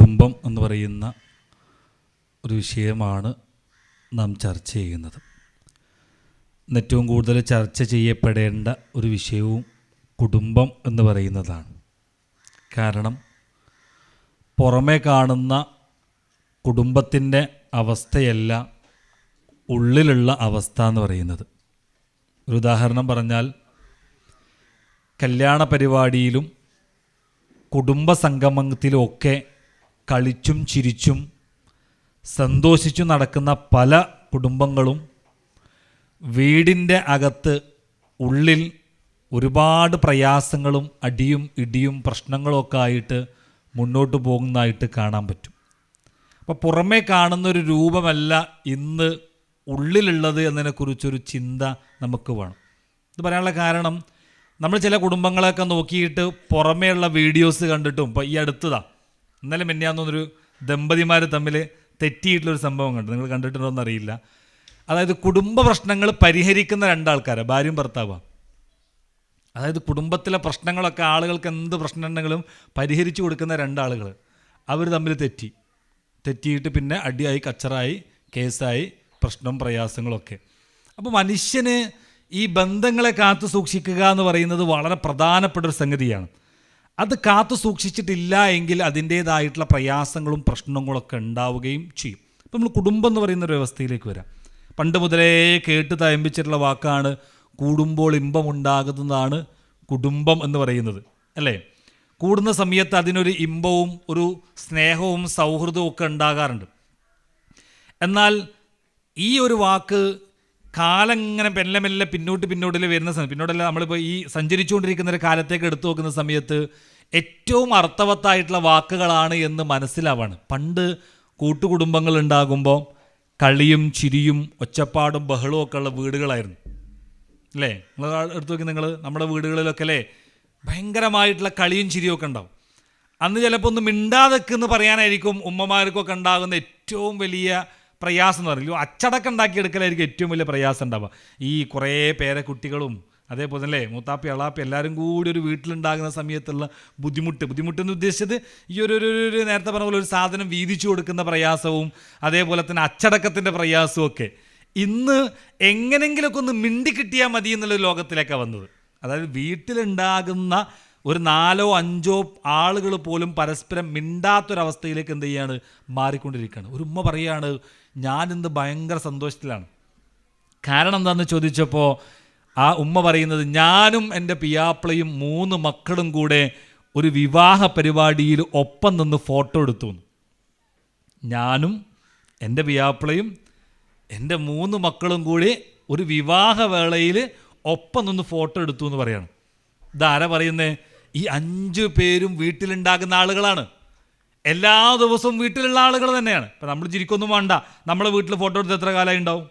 കുടുംബം എന്ന് പറയുന്ന ഒരു വിഷയമാണ് നാം ചർച്ച ചെയ്യുന്നത്. ഏറ്റവും കൂടുതൽ ചർച്ച ചെയ്യപ്പെടേണ്ട ഒരു വിഷയവും കുടുംബം എന്ന് പറയുന്നതാണ്. കാരണം പുറമേ കാണുന്ന കുടുംബത്തിന്റെ അവസ്ഥയല്ല ഉള്ളിലുള്ള അവസ്ഥ എന്ന് പറയുന്നത്. ഒരു ഉദാഹരണം പറഞ്ഞാൽ കല്യാണ പരിപാടിയിലും കുടുംബ സംഗമത്തിലും ഒക്കെ കളിച്ചും ചിരിച്ചും സന്തോഷിച്ചു നടക്കുന്ന പല കുടുംബങ്ങളും വീടിന്റെ അകത്ത് ഉള്ളിൽ ഒരുപാട് പ്രയാസങ്ങളും അടിയും ഇടിയും പ്രശ്നങ്ങളൊക്കെ ആയിട്ട് മുന്നോട്ട് പോകുന്നതായിട്ട് കാണാൻ പറ്റും. അപ്പോൾ പുറമേ കാണുന്നൊരു രൂപമല്ല ഇന്ന് ഉള്ളിലുള്ളത് എന്നതിനെക്കുറിച്ചൊരു ചിന്ത നമുക്ക് വേണം. ഇത് പറയാനുള്ള കാരണം നമ്മൾ ചില കുടുംബങ്ങളെയൊക്കെ നോക്കിയിട്ട് പുറമേയുള്ള വീഡിയോസ് കണ്ടിട്ടും ഇപ്പോൾ ഈ അടുത്തതാ ഇന്നലെ മിന്നാന്നൊന്നൊരു ദമ്പതിമാർ തമ്മിൽ തെറ്റിയിട്ടുള്ളൊരു സംഭവം കണ്ടു. നിങ്ങൾ കണ്ടിട്ടുണ്ടോ എന്നറിയില്ല അതായത് കുടുംബ പ്രശ്നങ്ങൾ പരിഹരിക്കുന്ന രണ്ടാൾക്കാരാണ് ഭാര്യയും ഭർത്താവാണ് അതായത് കുടുംബത്തിലെ പ്രശ്നങ്ങളൊക്കെ ആളുകൾക്ക് എന്ത് പ്രശ്നമുണ്ടെങ്കിലും പരിഹരിച്ചു കൊടുക്കുന്ന രണ്ടാളുകൾ അവർ തമ്മിൽ തെറ്റി. തെറ്റിയിട്ട് പിന്നെ അടിയായി കച്ചറായി കേസായി പ്രശ്നം പ്രയാസങ്ങളൊക്കെ. അപ്പോൾ മനുഷ്യന് ഈ ബന്ധങ്ങളെ കാത്തു സൂക്ഷിക്കുക എന്ന് പറയുന്നത് വളരെ പ്രധാനപ്പെട്ട ഒരു സംഗതിയാണ്. അത് കാത്തു സൂക്ഷിച്ചിട്ടില്ല എങ്കിൽ അതിന്റേതായിട്ടുള്ള പ്രയാസങ്ങളും പ്രശ്നങ്ങളൊക്കെ ഉണ്ടാവുകയും ചെയ്യും. ഇപ്പം നമ്മൾ കുടുംബം എന്ന് പറയുന്ന ഒരു വ്യവസ്ഥയിലേക്ക് വരാം. പണ്ട് മുതലേ കേട്ട് തയമ്പിച്ചിട്ടുള്ള വാക്കാണ് കൂടുമ്പോൾ ഇമ്പമുണ്ടാകുന്നതാണ് കുടുംബം എന്ന് പറയുന്നത് അല്ലേ? കൂടുന്ന സമയത്ത് അതിനൊരു ഇമ്പവും ഒരു സ്നേഹവും സൗഹൃദവും ഒക്കെ ഉണ്ടാകാറുണ്ട്. എന്നാൽ ഈ ഒരു വാക്ക് കാലം ഇങ്ങനെ മെല്ലെ മെല്ലെ പിന്നോട്ട് പിന്നോട്ടിൽ വരുന്ന സമയം. പിന്നോട്ടല്ല നമ്മളിപ്പോൾ ഈ സഞ്ചരിച്ചുകൊണ്ടിരിക്കുന്ന ഒരു കാലത്തേക്ക് എടുത്തു നോക്കുന്ന സമയത്ത് ഏറ്റവും അർത്ഥവത്തായിട്ടുള്ള വാക്കുകളാണ് എന്ന് മനസ്സിലാവാണ്. പണ്ട് കൂട്ടുകുടുംബങ്ങൾ ഉണ്ടാകുമ്പോൾ കളിയും ചിരിയും ഒച്ചപ്പാടും ബഹളവും ഒക്കെ ഉള്ള വീടുകളായിരുന്നു. അല്ലേ? നിങ്ങൾ എടുത്തു നോക്കി നിങ്ങൾ നമ്മുടെ വീടുകളിലൊക്കെ അല്ലേ? ഭയങ്കരമായിട്ടുള്ള കളിയും ചിരിയും ഒക്കെ ഉണ്ടാവും. അന്ന് ചിലപ്പോൾ ഒന്ന് മിണ്ടാതെക്കെന്ന് പറയാനായിരിക്കും ഉമ്മമാർക്കൊക്കെ ഉണ്ടാകുന്ന ഏറ്റവും വലിയ പ്രയാസം എന്ന് പറയുന്നത്. അച്ചടക്കം ഉണ്ടാക്കിയെടുക്കലായിരിക്കും ഏറ്റവും വലിയ പ്രയാസം ഉണ്ടാവുക. ഈ കുറേ പേരെ കുട്ടികളും അതേപോലെ തന്നെ മൂത്താപ്പി അളാപ്പി എല്ലാവരും കൂടി ഒരു വീട്ടിലുണ്ടാകുന്ന സമയത്തുള്ള ബുദ്ധിമുട്ട്. ബുദ്ധിമുട്ട് എന്ന് ഉദ്ദേശിച്ചത് ഈ ഒരു ഒരു നേരത്തെ പറഞ്ഞ പോലെ ഒരു സാധനം വീതിച്ചു കൊടുക്കുന്ന പ്രയാസവും അതേപോലെ തന്നെ അച്ചടക്കത്തിന്റെ പ്രയാസവും ഒക്കെ. ഇന്ന് എങ്ങനെങ്കിലുമൊക്കെ ഒന്ന് മിണ്ടി കിട്ടിയാൽ മതി എന്നുള്ള ലോകത്തിലേക്കാണ് വന്നത്. അതായത് വീട്ടിലുണ്ടാകുന്ന ഒരു നാലോ അഞ്ചോ ആളുകൾ പോലും പരസ്പരം മിണ്ടാത്തൊരവസ്ഥയിലേക്ക് എന്ത് ചെയ്യാണ്? മാറിക്കൊണ്ടിരിക്കുകയാണ്. ഒരു ഉമ്മ പറയാണ് ഞാനിന്ന് ഭയങ്കര സന്തോഷത്തിലാണ്. കാരണം എന്താണെന്ന് ചോദിച്ചപ്പോൾ ആ ഉമ്മ പറയുന്നത് ഞാനും എന്റെ പിയാപ്പിളയും മൂന്ന് മക്കളും കൂടെ ഒരു വിവാഹ പരിപാടിയിൽ ഒപ്പം നിന്ന് ഫോട്ടോ എടുത്തു. ഞാനും എന്റെ പിയാപ്പിളയും എന്റെ മൂന്ന് മക്കളും കൂടി ഒരു വിവാഹവേളയിൽ ഒപ്പം നിന്ന് ഫോട്ടോ എടുത്തു എന്ന് പറയാണ്. ഇതാരാ പറയുന്നേ? ഈ അഞ്ച് പേരും വീട്ടിലുണ്ടാകുന്ന ആളുകളാണ്. എല്ലാ ദിവസവും വീട്ടിലുള്ള ആളുകൾ തന്നെയാണ്. ഇപ്പം നമ്മൾ ചിരിക്കൊന്നും വേണ്ട. നമ്മളെ വീട്ടിൽ ഫോട്ടോ എടുത്ത് എത്ര കാലമായി ഉണ്ടാവും?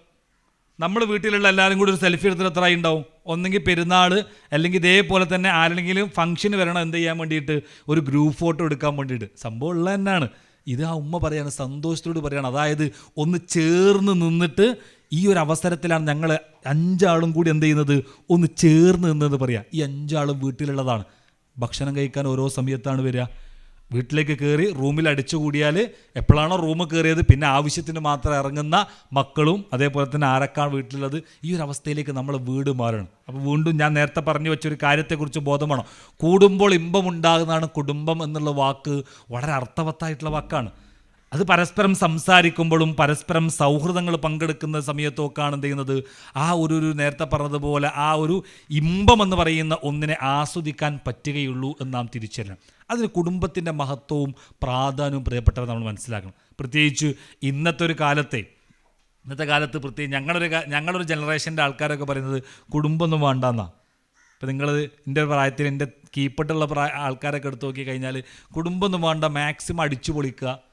നമ്മൾ വീട്ടിലുള്ള എല്ലാവരും കൂടി ഒരു സെൽഫി എടുത്തിട്ട് എത്ര ഉണ്ടാവും? ഒന്നെങ്കിൽ പെരുന്നാൾ അല്ലെങ്കിൽ ഇതേപോലെ തന്നെ ആരെങ്കിലും ഫംഗ്ഷന് വരണം എന്ത് ചെയ്യാൻ വേണ്ടിയിട്ട് ഒരു ഗ്രൂപ്പ് ഫോട്ടോ എടുക്കാൻ വേണ്ടിയിട്ട്. സംഭവം ഉള്ളത് തന്നെയാണ്. ഇത് ആ ഉമ്മ പറയാണ് സന്തോഷത്തോട് പറയാണ്. അതായത് ഒന്ന് ചേർന്ന് നിന്നിട്ട് ഈ ഒരു അവസരത്തിലാണ് ഞങ്ങൾ അഞ്ചാളും കൂടി എന്ത് ചെയ്യുന്നത്? ഒന്ന് ചേർന്ന് നിന്നത് പറയാം. ഈ അഞ്ചാളും വീട്ടിലുള്ളതാണ്. ഭക്ഷണം കഴിക്കാൻ ഓരോ സമയത്താണ് വരിക. വീട്ടിലേക്ക് കയറി റൂമിൽ അടിച്ചുകൂടിയാൽ എപ്പോഴാണോ റൂം കയറിയത് പിന്നെ ആവശ്യത്തിന് മാത്രം ഇറങ്ങുന്ന മക്കളും അതേപോലെ തന്നെ ആരക്കാണ് വീട്ടിലുള്ളത് ഈ ഒരു അവസ്ഥയിലേക്ക് നമ്മൾ വീട് മാറണം. അപ്പോൾ വീണ്ടും ഞാൻ നേരത്തെ പറഞ്ഞു വെച്ച ഒരു കാര്യത്തെക്കുറിച്ച് ബോധമാണോ? കൂടുമ്പോൾ ഇമ്പമുണ്ടാകുന്നതാണ് കുടുംബം എന്നുള്ള വാക്ക് വളരെ അർത്ഥവത്തായിട്ടുള്ള വാക്കാണ്. അത് പരസ്പരം സംസാരിക്കുമ്പോഴും പരസ്പരം സൗഹൃദങ്ങൾ പങ്കെടുക്കുന്ന സമയത്തൊക്കെയാണ് എന്ത് ചെയ്യുന്നത്? ആ ഒരു ഒരു നേരത്തെ പറഞ്ഞതുപോലെ ആ ഒരു ഇമ്പം എന്ന് പറയുന്ന ഒന്നിനെ ആസ്വദിക്കാൻ പറ്റുകയുള്ളൂ എന്ന് നാം തിരിച്ചറിയണം. അതിന് കുടുംബത്തിന്റെ മഹത്വവും പ്രാധാന്യവും പ്രിയപ്പെട്ടവർ നമ്മൾ മനസ്സിലാക്കണം. പ്രത്യേകിച്ച് ഇന്നത്തെ ഒരു കാലത്തെ ഇന്നത്തെ കാലത്ത് പ്രത്യേകിച്ച് ഞങ്ങളൊരു ഞങ്ങളൊരു ജനറേഷന്റെ ആൾക്കാരൊക്കെ പറയുന്നത് കുടുംബമൊന്നും വേണ്ടെന്നാണ് ഇപ്പം നിങ്ങൾ എന്റെ പ്രായത്തിൽ എന്റെ കീപ്പട്ടുള്ള പ്രായ ആൾക്കാരൊക്കെ എടുത്ത് നോക്കി കഴിഞ്ഞാൽ കുടുംബമൊന്നും വേണ്ട മാക്സിമം അടിച്ചു പൊളിക്കുക.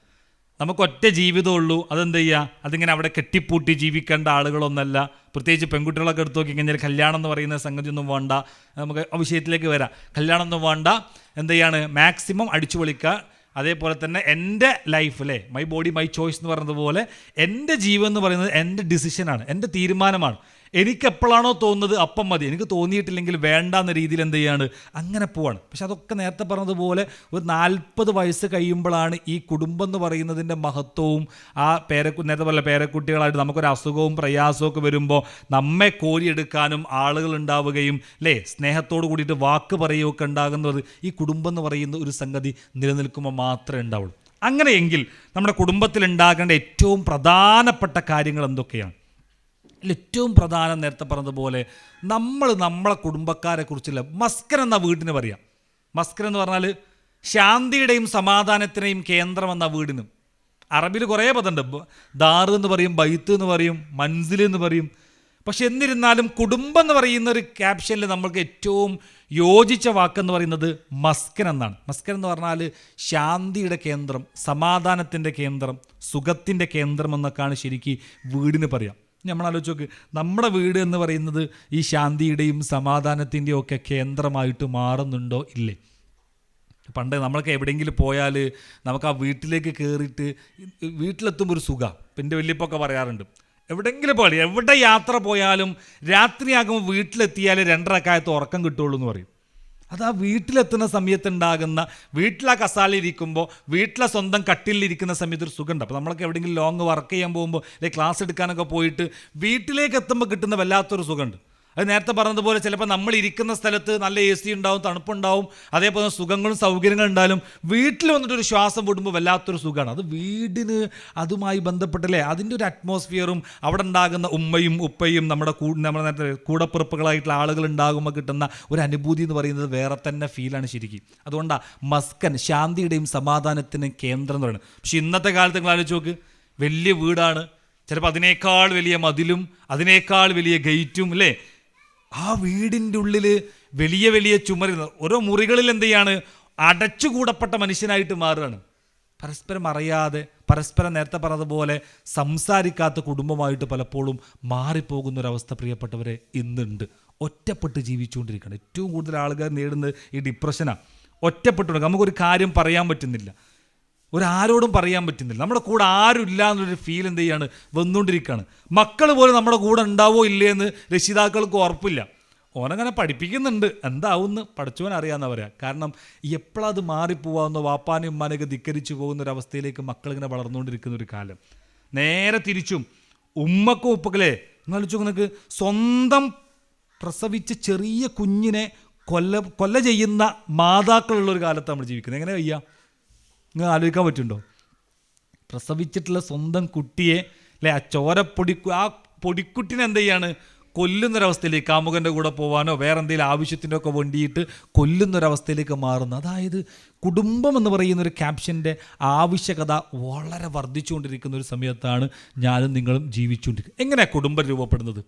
നമുക്ക് ജീവിതം ജീവിതമുള്ളൂ. അതെന്ത് ചെയ്യുക അതിങ്ങനെ അവിടെ കെട്ടിപ്പൂട്ടി ജീവിക്കേണ്ട ആളുകളൊന്നല്ല. പ്രത്യേകിച്ച് പെൺകുട്ടികളൊക്കെ എടുത്തു നോക്കി കഴിഞ്ഞാൽ കല്യാണം എന്ന് പറയുന്ന സംഗതി ഒന്നും വേണ്ട. നമുക്ക് വിഷയത്തിലേക്ക് വരാം. കല്യാണം ഒന്നും വേണ്ട. എന്ത് ചെയ്യാണ്? മാക്സിമം അടിച്ചു പൊളിക്കുക. അതേപോലെ തന്നെ എന്റെ life my body my choice എന്ന് പറയുന്നത് പോലെ എന്റെ ജീവൻ എന്ന് പറയുന്നത് എന്റെ ഡിസിഷനാണ് എന്റെ തീരുമാനമാണ്. എനിക്ക് എപ്പോഴാണോ തോന്നുന്നത് അപ്പം മതി. എനിക്ക് തോന്നിയിട്ടില്ലെങ്കിൽ വേണ്ട എന്ന രീതിയിൽ എന്ത് ചെയ്യാണ്? അങ്ങനെ പോവാണ്. പക്ഷെ അതൊക്കെ നേരത്തെ പറഞ്ഞതുപോലെ ഒരു നാൽപ്പത് വയസ്സ് കഴിയുമ്പോഴാണ് ഈ കുടുംബം എന്ന് പറയുന്നതിന്റെ മഹത്വവും ആ പേര നേരത്തെ പറഞ്ഞ പേരക്കുട്ടികളായിട്ട് നമുക്കൊരു അസുഖവും പ്രയാസവും ഒക്കെ വരുമ്പോൾ നമ്മെ കോരിയെടുക്കാനും ആളുകൾ ഉണ്ടാവുകയും അല്ലേ? സ്നേഹത്തോട് കൂടിയിട്ട് വാക്ക് പറയുകയൊക്കെ ഉണ്ടാകുന്നത് ഈ കുടുംബം എന്ന് പറയുന്ന ഒരു സംഗതി നിലനിൽക്കുമ്പോൾ മാത്രമേ ഉണ്ടാവുള്ളൂ. അങ്ങനെയെങ്കിൽ നമ്മുടെ കുടുംബത്തിൽ ഉണ്ടാകേണ്ട ഏറ്റവും പ്രധാനപ്പെട്ട കാര്യങ്ങൾ എന്തൊക്കെയാണ്? ഏറ്റവും പ്രധാനം നേരത്തെ പറഞ്ഞതുപോലെ നമ്മൾ നമ്മളെ കുടുംബക്കാരെ കുറിച്ചുള്ള മസ്കൻ എന്ന വീടിന് പറയാം. മസ്കൻ എന്ന് പറഞ്ഞാൽ ശാന്തിയുടെയും സമാധാനത്തിന്റെയും കേന്ദ്രം എന്ന വീടിനും. അറബിൽ കുറേ പദമുണ്ട് ദാർ എന്ന് പറയും ബൈത്ത് എന്ന് പറയും മൻസിൽ എന്ന് പറയും. പക്ഷെ എന്നിരുന്നാലും കുടുംബം എന്ന് പറയുന്ന ഒരു ക്യാപ്ഷനിൽ നമ്മൾക്ക് ഏറ്റവും യോജിച്ച വാക്കെന്ന് പറയുന്നത് മസ്കൻ എന്നാണ്. മസ്കൻ എന്ന് പറഞ്ഞാൽ ശാന്തിയുടെ കേന്ദ്രം സമാധാനത്തിന്റെ കേന്ദ്രം സുഖത്തിന്റെ കേന്ദ്രം എന്നൊക്കെയാണ് ശരിക്കും വീടിന് പറയാം. നമ്മൾ ആലോചിച്ച് നോക്ക്. നമ്മുടെ വീട് എന്ന് പറയുന്നത് ഈ ശാന്തിയുടെയും സമാധാനത്തിന്റെയും ഒക്കെ കേന്ദ്രമായിട്ട് മാറുന്നുണ്ടോ? ഇല്ലേ. പണ്ട് നമ്മളൊക്കെ എവിടെയെങ്കിലും പോയാൽ നമുക്ക് ആ വീട്ടിലേക്ക് കയറിയിട്ട് വീട്ടിലെത്തുമ്പോൾ ഒരു സുഖം. എന്റെ വലിയപ്പൊക്കെ പറയാറുണ്ട്. എവിടെയെങ്കിലും പോലെ എവിടെ യാത്ര പോയാലും രാത്രിയാകുമ്പോൾ വീട്ടിലെത്തിയാൽ രണ്ടരക്കായത്ത് ഉറക്കം കിട്ടുള്ളൂ എന്ന് പറയും. അത് ആ വീട്ടിലെത്തുന്ന സമയത്തുണ്ടാകുന്ന വീട്ടിലാ കസാലിരിക്കുമ്പോൾ വീട്ടിലെ സ്വന്തം കട്ടിലിരിക്കുന്ന സമയത്ത് ഒരു സുഖമുണ്ട്. അപ്പോൾ നമ്മളൊക്കെ എവിടെയെങ്കിലും ലോങ് വർക്ക് ചെയ്യാൻ പോകുമ്പോൾ അല്ലെങ്കിൽ ക്ലാസ് എടുക്കാനൊക്കെ പോയിട്ട് വീട്ടിലേക്ക് എത്തുമ്പോൾ കിട്ടുന്ന വല്ലാത്തൊരു സുഖമുണ്ട്. അത് നേരത്തെ പറഞ്ഞതുപോലെ ചിലപ്പോൾ നമ്മൾ ഇരിക്കുന്ന സ്ഥലത്ത് നല്ല എ സി ഉണ്ടാവും തണുപ്പുണ്ടാവും അതേപോലെ സുഖങ്ങളും സൗകര്യങ്ങളും ഉണ്ടായാലും വീട്ടിൽ വന്നിട്ട് ഒരു ശ്വാസം വിടുമ്പോൾ വല്ലാത്തൊരു സുഖമാണ്. അത് വീടിന് അതുമായി ബന്ധപ്പെട്ടല്ലേ? അതിന്റെ ഒരു അറ്റ്മോസ്ഫിയറും അവിടെ ഉണ്ടാകുന്ന ഉമ്മയും ഉപ്പയും നമ്മുടെ കൂ നമ്മുടെ നേരത്തെ കൂടപ്പിറപ്പുകളായിട്ടുള്ള ആളുകൾ ഉണ്ടാകുമ്പോൾ കിട്ടുന്ന ഒരു അനുഭൂതി എന്ന് പറയുന്നത് വേറെ തന്നെ ഫീലാണ് ശരിക്കും. അതുകൊണ്ടാണ് മസ്കൻ ശാന്തിയുടെയും സമാധാനത്തിനും കേന്ദ്രം എന്ന് പറയുന്നത്. പക്ഷേ ഇന്നത്തെ കാലത്ത് നിങ്ങൾ ആലോചിച്ച് നോക്ക് വലിയ വീടാണ്. ചിലപ്പോൾ അതിനേക്കാൾ വലിയ മതിലും അതിനേക്കാൾ വലിയ ഗേറ്റും അല്ലേ? ആ വീടിന്റെ ഉള്ളിൽ വലിയ വലിയ ചുമരുകൾ. ഓരോ മുറികളിൽ എന്ത് ചെയ്യാണ്? അടച്ചുകൂടപ്പെട്ട മനുഷ്യനായിട്ട് മാറുകയാണ്. പരസ്പരം അറിയാതെ പരസ്പരം നേരത്തെ പറഞ്ഞതുപോലെ സംസാരിക്കാത്ത കുടുംബമായിട്ട് പലപ്പോഴും മാറിപ്പോകുന്ന ഒരവസ്ഥ പ്രിയപ്പെട്ടവരെ ഇന്നുണ്ട്. ഒറ്റപ്പെട്ട് ജീവിച്ചുകൊണ്ടിരിക്കുകയാണ്. ഏറ്റവും കൂടുതൽ ആളുകൾ നേടുന്നത് ഈ ഡിപ്രഷനാണ് ഒറ്റപ്പെട്ടുണ്ട് നമുക്കൊരു കാര്യം പറയാൻ പറ്റുന്നില്ല. ഒരാരോടും പറയാൻ പറ്റുന്നില്ല. നമ്മുടെ കൂടെ ആരുമില്ല എന്നൊരു ഫീൽ എന്ത് ചെയ്യാണ്? വന്നുകൊണ്ടിരിക്കുകയാണ് മക്കൾ പോലും നമ്മുടെ കൂടെ ഉണ്ടാവോ ഇല്ലേ എന്ന് രക്ഷിതാക്കൾക്ക് ഉറപ്പില്ല. ഓനങ്ങനെ പഠിപ്പിക്കുന്നുണ്ട്. എന്താവുമെന്ന് പഠിച്ചവൻ പഠിച്ചവനറിയാമെന്ന് പറയാം. കാരണം എപ്പോഴത് മാറിപ്പോവാന്നോ വാപ്പാനും ഉമ്മാനെയൊക്കെ ധിക്കരിച്ചു പോകുന്ന ഒരു അവസ്ഥയിലേക്ക് മക്കളിങ്ങനെ വളർന്നുകൊണ്ടിരിക്കുന്ന ഒരു കാലം. നേരെ തിരിച്ചും ഉമ്മക്കും ഉപ്പക്കല്ലേ? നിങ്ങൾ ആലോചിച്ച് നിനക്ക്. സ്വന്തം പ്രസവിച്ച ചെറിയ കുഞ്ഞിനെ കൊല്ല കൊല്ല ചെയ്യുന്ന മാതാക്കളുള്ള ഒരു കാലത്ത് നമ്മൾ ജീവിക്കുന്നത്. എങ്ങനെ വയ്യ? നിങ്ങൾ ആലോചിക്കാൻ പറ്റുണ്ടോ? പ്രസവിച്ചിട്ടുള്ള സ്വന്തം കുട്ടിയെ അല്ലെ ആ ചോരപ്പൊടി ആ പൊടിക്കുട്ടിനെ എന്ത് ചെയ്യാണ്? കൊല്ലുന്നൊരവസ്ഥയിലേക്ക് കാമുകന്റെ കൂടെ പോകാനോ വേറെ എന്തെങ്കിലും ആവശ്യത്തിനോ ഒക്കെ വേണ്ടിയിട്ട് കൊല്ലുന്നൊരവസ്ഥയിലേക്ക് മാറുന്നു. അതായത് കുടുംബം എന്ന് പറയുന്ന ഒരു ക്യാപ്ഷന്റെ ആവശ്യകത വളരെ വർദ്ധിച്ചുകൊണ്ടിരിക്കുന്ന ഒരു സമയത്താണ് ഞാനും നിങ്ങളും ജീവിച്ചുകൊണ്ടിരിക്കുന്നത്. എങ്ങനെയാണ് കുടുംബം രൂപപ്പെടുന്നത്?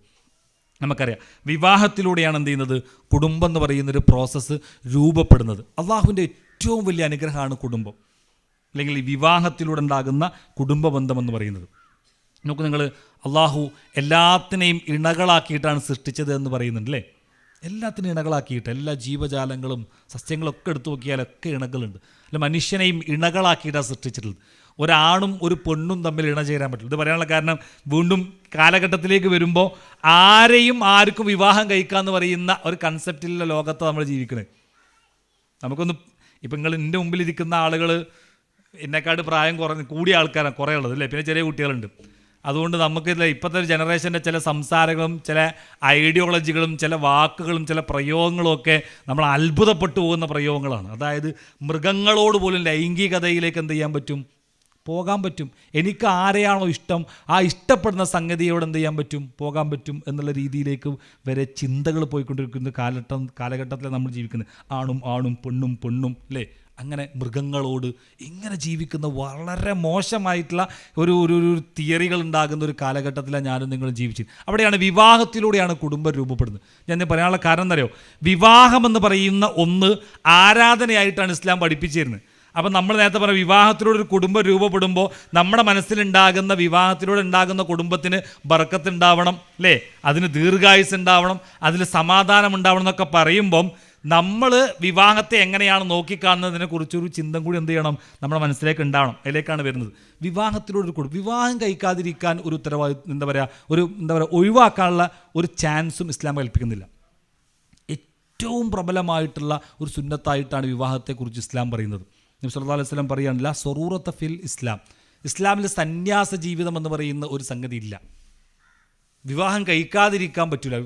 നമുക്കറിയാം. വിവാഹത്തിലൂടെയാണ് എന്ത് ചെയ്യുന്നത്? കുടുംബം എന്ന് പറയുന്നൊരു പ്രോസസ്സ് രൂപപ്പെടുന്നത്. അള്ളാഹുവിന്റെ ഏറ്റവും വലിയ അനുഗ്രഹമാണ് കുടുംബം. അല്ലെങ്കിൽ വിവാഹത്തിലൂടെ ഉണ്ടാകുന്ന കുടുംബ ബന്ധം എന്ന് പറയുന്നത്. നമുക്ക് നിങ്ങൾ അള്ളാഹു എല്ലാത്തിനെയും ഇണകളാക്കിയിട്ടാണ് സൃഷ്ടിച്ചത് എന്ന് പറയുന്നുണ്ട് അല്ലേ എല്ലാത്തിനും ഇണകളാക്കിയിട്ട് എല്ലാ ജീവജാലങ്ങളും സസ്യങ്ങളൊക്കെ എടുത്തു നോക്കിയാലൊക്കെ ഇണകളുണ്ട്. അല്ല മനുഷ്യനെയും ഇണകളാക്കിയിട്ടാണ് സൃഷ്ടിച്ചിട്ടുള്ളത്. ഒരാണും ഒരു പെണ്ണും തമ്മിൽ ഇണ ചേരാൻ പറ്റില്ല. ഇത് പറയാനുള്ള കാരണം വീണ്ടും കാലഘട്ടത്തിലേക്ക് വരുമ്പോൾ ആരെയും ആർക്കും വിവാഹം കഴിക്കാമെന്ന് പറയുന്ന ഒരു കൺസെപ്റ്റിലുള്ള ലോകത്താണ് നമ്മൾ ജീവിക്കുന്നത് നമുക്കൊന്ന് ഇപ്പം നിങ്ങൾ എന്റെ മുമ്പിലിരിക്കുന്ന ആളുകൾ എന്നെക്കാട് പ്രായം കുറഞ്ഞ് കൂടിയ ആൾക്കാരാണ് കുറേ ഉള്ളത് അല്ലേ? പിന്നെ ചെറിയ കുട്ടികളുണ്ട്. അതുകൊണ്ട് നമുക്ക് ഇതിൽ ഇപ്പോഴത്തെ ഒരു ജനറേഷന്റെ ചില സംസാരങ്ങളും ചില ഐഡിയോളജികളും ചില വാക്കുകളും ചില പ്രയോഗങ്ങളും ഒക്കെ നമ്മൾ അത്ഭുതപ്പെട്ടു പോകുന്ന പ്രയോഗങ്ങളാണ്. അതായത് മൃഗങ്ങളോട് പോലും ലൈംഗികതയിലേക്ക് എന്ത് ചെയ്യാൻ പറ്റും? പോകാൻ പറ്റും. എനിക്ക് ആരെയാണോ ഇഷ്ടം? ആ ഇഷ്ടപ്പെടുന്ന സംഗതിയോട് എന്ത് ചെയ്യാൻ പറ്റും? പോകാൻ പറ്റും എന്നുള്ള രീതിയിലേക്ക് വരെ ചിന്തകൾ പോയിക്കൊണ്ടിരിക്കുന്ന കാലഘട്ടം കാലഘട്ടത്തിൽ നമ്മൾ ജീവിക്കുന്നത്. ആണും ആണും പെണ്ണും പെണ്ണും അല്ലേ? അങ്ങനെ മൃഗങ്ങളോട് ഇങ്ങനെ ജീവിക്കുന്ന വളരെ മോശമായിട്ടുള്ള ഒരു ഒരു ഒരു തിയറികൾ ഉണ്ടാകുന്ന ഒരു കാലഘട്ടത്തിലാണ് ഞാനും നിങ്ങൾ ജീവിച്ചത് അവിടെയാണ് വിവാഹത്തിലൂടെയാണ് കുടുംബം രൂപപ്പെടുന്നത്. ഞാൻ പറയാനുള്ള കാരണം എന്നറിയോ വിവാഹം എന്ന് പറയുന്ന ഒന്ന് ആരാധനയായിട്ടാണ് ഇസ്ലാം പഠിപ്പിച്ചിരുന്നത്. അപ്പം നമ്മൾ നേരത്തെ പറഞ്ഞ വിവാഹത്തിലൂടെ ഒരു കുടുംബം രൂപപ്പെടുമ്പോൾ നമ്മുടെ മനസ്സിലുണ്ടാകുന്ന വിവാഹത്തിലൂടെ ഉണ്ടാകുന്ന കുടുംബത്തിന് ബർക്കത്ത് ഉണ്ടാവണം അല്ലേ? അതിന് ദീർഘായുസ് ഉണ്ടാവണം അതിൽ സമാധാനം ഉണ്ടാവണം എന്നൊക്കെ പറയുമ്പം നമ്മൾ വിവാഹത്തെ എങ്ങനെയാണ് നോക്കിക്കാണുന്നതിനെ കുറിച്ചൊരു ചിന്തം കൂടി എന്ത് ചെയ്യണം? നമ്മുടെ മനസ്സിലേക്ക് ഉണ്ടാവണം. അതിലേക്കാണ് വരുന്നത്. വിവാഹത്തിലൂടെ ഒരു വിവാഹം കഴിക്കാതിരിക്കാൻ ഒരു ഉത്തരവാദിത്വം എന്താ പറയുക ഒരു എന്താ പറയുക ഒഴിവാക്കാനുള്ള ഒരു ചാൻസും ഇസ്ലാം കൽപ്പിക്കുന്നില്ല. ഏറ്റവും പ്രബലമായിട്ടുള്ള ഒരു സുന്നത്തായിട്ടാണ് വിവാഹത്തെക്കുറിച്ച് ഇസ്ലാം പറയുന്നത്. നബി സല്ലല്ലാഹു അലൈഹി വസല്ലം ലാ സൊറൂറത്ത് ഫിൽ ഇസ്ലാം. ഇസ്ലാമിൽ സന്യാസ ജീവിതം എന്ന് പറയുന്ന ഒരു സംഗതി ഇല്ല. വിവാഹം കഴിക്കാതിരിക്കാൻ പറ്റില്ല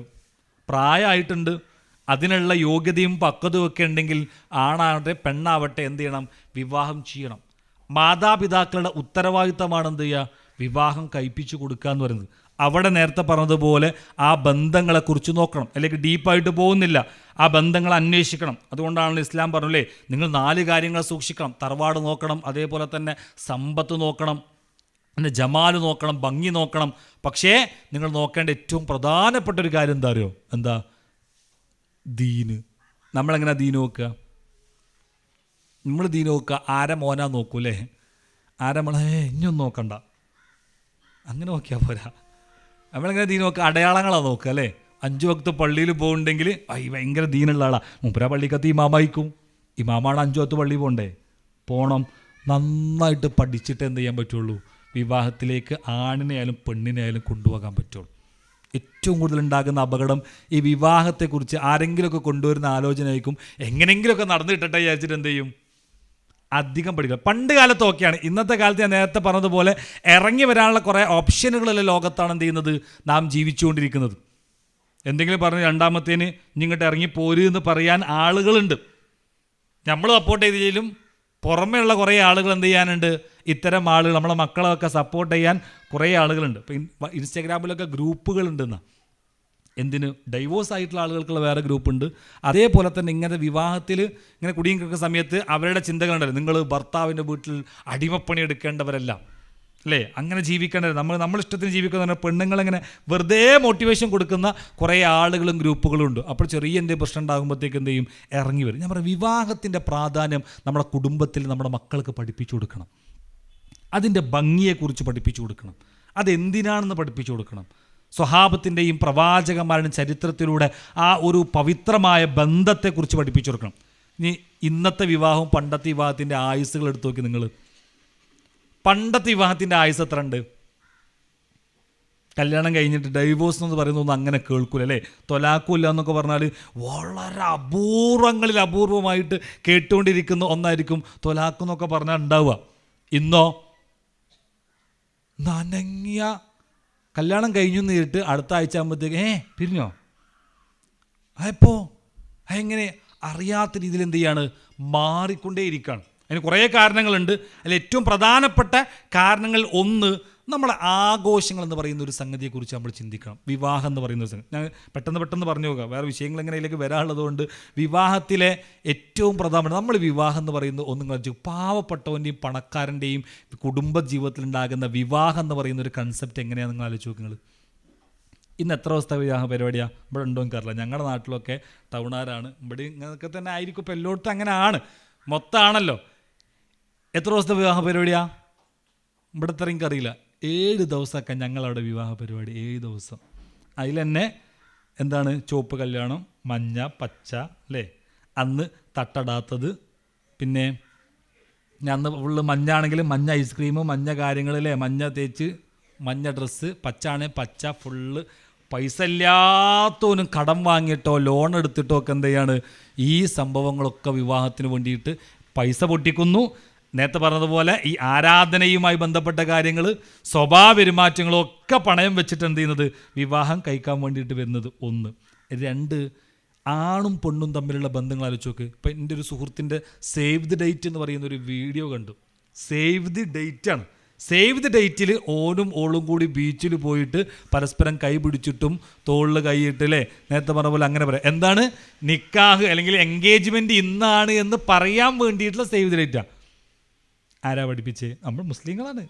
പ്രായമായിട്ടുണ്ട്. അതിനുള്ള യോഗ്യതയും പക്വതയും ഒക്കെ ഉണ്ടെങ്കിൽ ആണാവട്ടെ പെണ്ണാവട്ടെ എന്ത് ചെയ്യണം? വിവാഹം ചെയ്യണം. മാതാപിതാക്കളുടെ ഉത്തരവാദിത്തമാണ് എന്ത് ചെയ്യുക? വിവാഹം കഴിപ്പിച്ചു കൊടുക്കുക എന്ന് പറയുന്നത്. അവിടെ നേരത്തെ പറഞ്ഞതുപോലെ ആ ബന്ധങ്ങളെക്കുറിച്ച് നോക്കണം. അല്ലെങ്കിൽ ഡീപ്പായിട്ട് പോകുന്നില്ല. ആ ബന്ധങ്ങൾ അന്വേഷിക്കണം. അതുകൊണ്ടാണല്ലോ ഇസ്ലാം പറഞ്ഞല്ലേ നിങ്ങൾ നാല് കാര്യങ്ങൾ സൂക്ഷിക്കണം. തറവാട് നോക്കണം. അതേപോലെ തന്നെ സമ്പത്ത് നോക്കണം. പിന്നെ ജമാൽ നോക്കണം. ഭംഗി നോക്കണം. പക്ഷേ നിങ്ങൾ നോക്കേണ്ട ഏറ്റവും പ്രധാനപ്പെട്ട ഒരു കാര്യം എന്താ അറിയോ? എന്താ? ദീന്. നമ്മളെങ്ങനെ ദീന് നോക്കുക? നമ്മൾ ദീന് നോക്കുക ആരെ മോനാ അല്ലേ? ആരെ നമ്മളെ ഇനിയൊന്നും നോക്കണ്ട. അങ്ങനെ നോക്കിയാൽ പോരാ. നമ്മളെങ്ങനെ ദീന് നോക്കുക? അടയാളങ്ങളാണ് നോക്കുക അല്ലേ? അഞ്ചു വക്ത് പള്ളിയിൽ പോകുന്നുണ്ടെങ്കിൽ ഐ ഭയങ്കര ദീനുള്ള ആളാ. മുപ്പര മാമായിക്കും ഇമാമായിക്കും. ഇമാമാണ് അഞ്ചു വക്ത് പള്ളി പോകണ്ടേ പോണം. നന്നായിട്ട് പഠിച്ചിട്ട് എന്ത് ചെയ്യാൻ പറ്റുള്ളൂ? വിവാഹത്തിലേക്ക് ആണിനെയായാലും പെണ്ണിനെയായാലും കൊണ്ടുപോകാൻ പറ്റുള്ളൂ. ഏറ്റവും കൂടുതൽ ഉണ്ടാകുന്ന അപകടം ഈ വിവാഹത്തെക്കുറിച്ച് ആരെങ്കിലുമൊക്കെ കൊണ്ടുവരുന്ന ആലോചനയായിരിക്കും. എങ്ങനെയെങ്കിലുമൊക്കെ നടന്നു കിട്ടട്ടെ വിചാരിച്ചിട്ട് എന്ത് ചെയ്യും? അധികം പഠിക്കുക പണ്ട് കാലത്ത് ഓക്കെയാണ്. ഇന്നത്തെ കാലത്ത് ഞാൻ നേരത്തെ പറഞ്ഞതുപോലെ ഇറങ്ങി വരാനുള്ള കുറേ ഓപ്ഷനുകളുള്ള ലോകത്താണ് എന്ത് ചെയ്യുന്നത്? നാം ജീവിച്ചുകൊണ്ടിരിക്കുന്നത്. എന്തെങ്കിലും പറഞ്ഞ് രണ്ടാമത്തേന് ഇങ്ങോട്ട് ഇറങ്ങി പോര് എന്ന് പറയാൻ ആളുകളുണ്ട്. നമ്മൾ സപ്പോർട്ട് ചെയ്തില്ലെങ്കിലും പുറമേയുള്ള കുറേ ആളുകൾ എന്ത് ചെയ്യാനുണ്ട്? ഇത്തരം ആളുകൾ നമ്മളെ മക്കളൊക്കെ സപ്പോർട്ട് ചെയ്യാൻ കുറേ ആളുകളുണ്ട്. ഇപ്പം ഇൻസ്റ്റാഗ്രാമിലൊക്കെ ഗ്രൂപ്പുകളുണ്ടെന്ന്. എന്തിന്? ഡൈവോഴ്സ് ആയിട്ടുള്ള ആളുകൾക്കുള്ള വേറെ ഗ്രൂപ്പുണ്ട്. അതേപോലെ തന്നെ ഇങ്ങനെ വിവാഹത്തിൽ ഇങ്ങനെ കുടിയും കിടക്കുന്ന സമയത്ത് അവരുടെ ചിന്തകളുണ്ടല്ലോ. നിങ്ങൾ ഭർത്താവിന്റെ വീട്ടിൽ അടിമപ്പണി എടുക്കേണ്ടവരല്ല അല്ലേ അങ്ങനെ ജീവിക്കേണ്ടത് നമ്മൾ നമ്മൾ ഇഷ്ടത്തിന് ജീവിക്കുന്ന പെണ്ണുങ്ങളെങ്ങനെ വെറുതെ മോട്ടിവേഷൻ കൊടുക്കുന്ന കുറേ ആളുകളും ഗ്രൂപ്പുകളും ഉണ്ട്. അപ്പോൾ ചെറിയ എന്തെങ്കിലും പ്രശ്നം ഉണ്ടാകുമ്പോഴത്തേക്ക് എന്ത് ചെയ്യും? ഇറങ്ങി വരും. ഞാൻ പറയാം വിവാഹത്തിന്റെ പ്രാധാന്യം നമ്മുടെ കുടുംബത്തിൽ നമ്മുടെ മക്കൾക്ക് പഠിപ്പിച്ചു കൊടുക്കണം. അതിന്റെ ഭംഗിയെക്കുറിച്ച് പഠിപ്പിച്ചു കൊടുക്കണം. അതെന്തിനാണെന്ന് പഠിപ്പിച്ചു കൊടുക്കണം. സ്വഹാബത്തിന്റെയും പ്രവാചകന്മാരുടെയും ചരിത്രത്തിലൂടെ ആ ഒരു പവിത്രമായ ബന്ധത്തെക്കുറിച്ച് പഠിപ്പിച്ചു കൊടുക്കണം. ഇനി ഇന്നത്തെ വിവാഹവും പണ്ടത്തെ വിവാഹത്തിന്റെ ആയുസ്സുകൾ എടുത്തു നോക്കി നിങ്ങൾ പണ്ടത്തെ വിവാഹത്തിന്റെ ആയുസ് എത്ര ഉണ്ട് കല്യാണം കഴിഞ്ഞിട്ട് ഡൈവോഴ്സ് എന്ന് പറയുന്നൊന്നും അങ്ങനെ കേൾക്കൂല അല്ലേ? തൊലാക്കൂല്ല എന്നൊക്കെ പറഞ്ഞാൽ വളരെ അപൂർവങ്ങളിൽ അപൂർവമായിട്ട് കേട്ടുകൊണ്ടിരിക്കുന്ന ഒന്നായിരിക്കും തൊലാക്ക് എന്നൊക്കെ പറഞ്ഞാൽ ഉണ്ടാവുക. ഇന്നോ? നനങ്ങിയ കല്യാണം കഴിഞ്ഞു നേരിട്ട് അടുത്ത ആഴ്ച ആകുമ്പോഴത്തേക്ക് ഏ പിരിഞ്ഞോ? അപ്പോ എങ്ങനെ അറിയാത്ത രീതിയിൽ എന്ത് ചെയ്യാണ്? മാറിക്കൊണ്ടേയിരിക്കുകയാണ് അതിന് കുറേ കാരണങ്ങളുണ്ട്. അതിൽ ഏറ്റവും പ്രധാനപ്പെട്ട കാരണങ്ങൾ ഒന്ന് നമ്മുടെ ആഘോഷങ്ങൾ എന്ന് പറയുന്ന ഒരു സംഗതിയെക്കുറിച്ച് നമ്മൾ ചിന്തിക്കണം. വിവാഹം എന്ന് പറയുന്ന ഒരു സംഗതി. ഞാൻ പെട്ടെന്ന് പെട്ടെന്ന് പറഞ്ഞു നോക്കാം. വേറെ വിഷയങ്ങൾ എങ്ങനെ ഇതിലേക്ക് വരാനുള്ളതുകൊണ്ട് വിവാഹത്തിലെ ഏറ്റവും പ്രധാനപ്പെട്ട നമ്മൾ വിവാഹം എന്ന് പറയുന്ന ഒന്നും കളിച്ചു പാവപ്പെട്ടവന്റെയും പണക്കാരന്റെയും കുടുംബ ജീവിതത്തിലുണ്ടാകുന്ന വിവാഹം എന്ന് പറയുന്ന ഒരു കൺസെപ്റ്റ് എങ്ങനെയാണ് നിങ്ങൾ ആലോചിച്ച് നോക്കുന്നത് ഇന്ന് എത്ര ദിവസത്തെ വിവാഹ പരിപാടിയാണ് ഇവിടെ ഉണ്ടോ എനിക്കറിയില്ല ഞങ്ങളുടെ നാട്ടിലൊക്കെ ടൗണാരാണ് ഇവിടെ ഇങ്ങനെയൊക്കെ തന്നെ ആയിരിക്കും. ഇപ്പോൾ എല്ലായിടത്തും അങ്ങനെ ആണ് മൊത്തമാണല്ലോ. എത്ര ദിവസത്തെ വിവാഹ പരിപാടിയാ? ഇവിടുത്തെ എനിക്കറിയില്ല ഏഴ് ദിവസമൊക്കെ ഞങ്ങളവിടെ വിവാഹ പരിപാടി ഏഴ് ദിവസം. അതിൽ തന്നെ എന്താണ്? ചുവപ്പ് കല്യാണം മഞ്ഞ പച്ച അല്ലേ? അന്ന് തട്ടടാത്തത്. പിന്നെ ഞാൻ അന്ന് ഫുള്ള് മഞ്ഞാണെങ്കിൽ മഞ്ഞ ഐസ്ക്രീം മഞ്ഞ കാര്യങ്ങളിലെ മഞ്ഞ തേച്ച് മഞ്ഞ ഡ്രസ്സ് പച്ച ആണെങ്കിൽ പച്ച ഫുള്ള് പൈസ ഇല്ലാത്തവനും കടം വാങ്ങിയിട്ടോ ലോൺ എടുത്തിട്ടോ ഒക്കെ എന്ത് ചെയ്യാണ്? ഈ സംഭവങ്ങളൊക്കെ വിവാഹത്തിന് വേണ്ടിയിട്ട് പൈസ പൊട്ടിക്കുന്നു. നേരത്തെ പറഞ്ഞതുപോലെ ഈ ആരാധനയുമായി ബന്ധപ്പെട്ട കാര്യങ്ങൾ സ്വഭാവ പെരുമാറ്റങ്ങളും ഒക്കെ പണയം വെച്ചിട്ട് എന്ത് ചെയ്യുന്നത്? വിവാഹം കഴിക്കാൻ വേണ്ടിയിട്ട് വരുന്നത് ഒന്ന്. രണ്ട് ആണും പെണ്ണും തമ്മിലുള്ള ബന്ധങ്ങൾ ആലോചിച്ച് നോക്ക്. ഇപ്പം എന്റെ ഒരു സുഹൃത്തിന്റെ സേവ് ദി ഡേറ്റ് എന്ന് പറയുന്ന ഒരു വീഡിയോ കണ്ടു. സേവ് ദി ഡേറ്റ് ആണ്. സേവ് ദി ഡേറ്റിൽ ഓനും ഓളും കൂടി ബീച്ചിൽ പോയിട്ട് പരസ്പരം കൈ പിടിച്ചിട്ടും തോളിൽ കൈയിട്ട് അല്ലേ നേരത്തെ പറഞ്ഞ പോലെ അങ്ങനെ പറയാം. എന്താണ്? നിക്കാഹ് അല്ലെങ്കിൽ എൻഗേജ്മെന്റ് ഇന്നാണ് എന്ന് പറയാൻ വേണ്ടിയിട്ടുള്ള സേവ് ദി ഡേറ്റാണ് ആരാ പഠിപ്പിച്ച്? നമ്മൾ മുസ്ലിങ്ങളാണ്.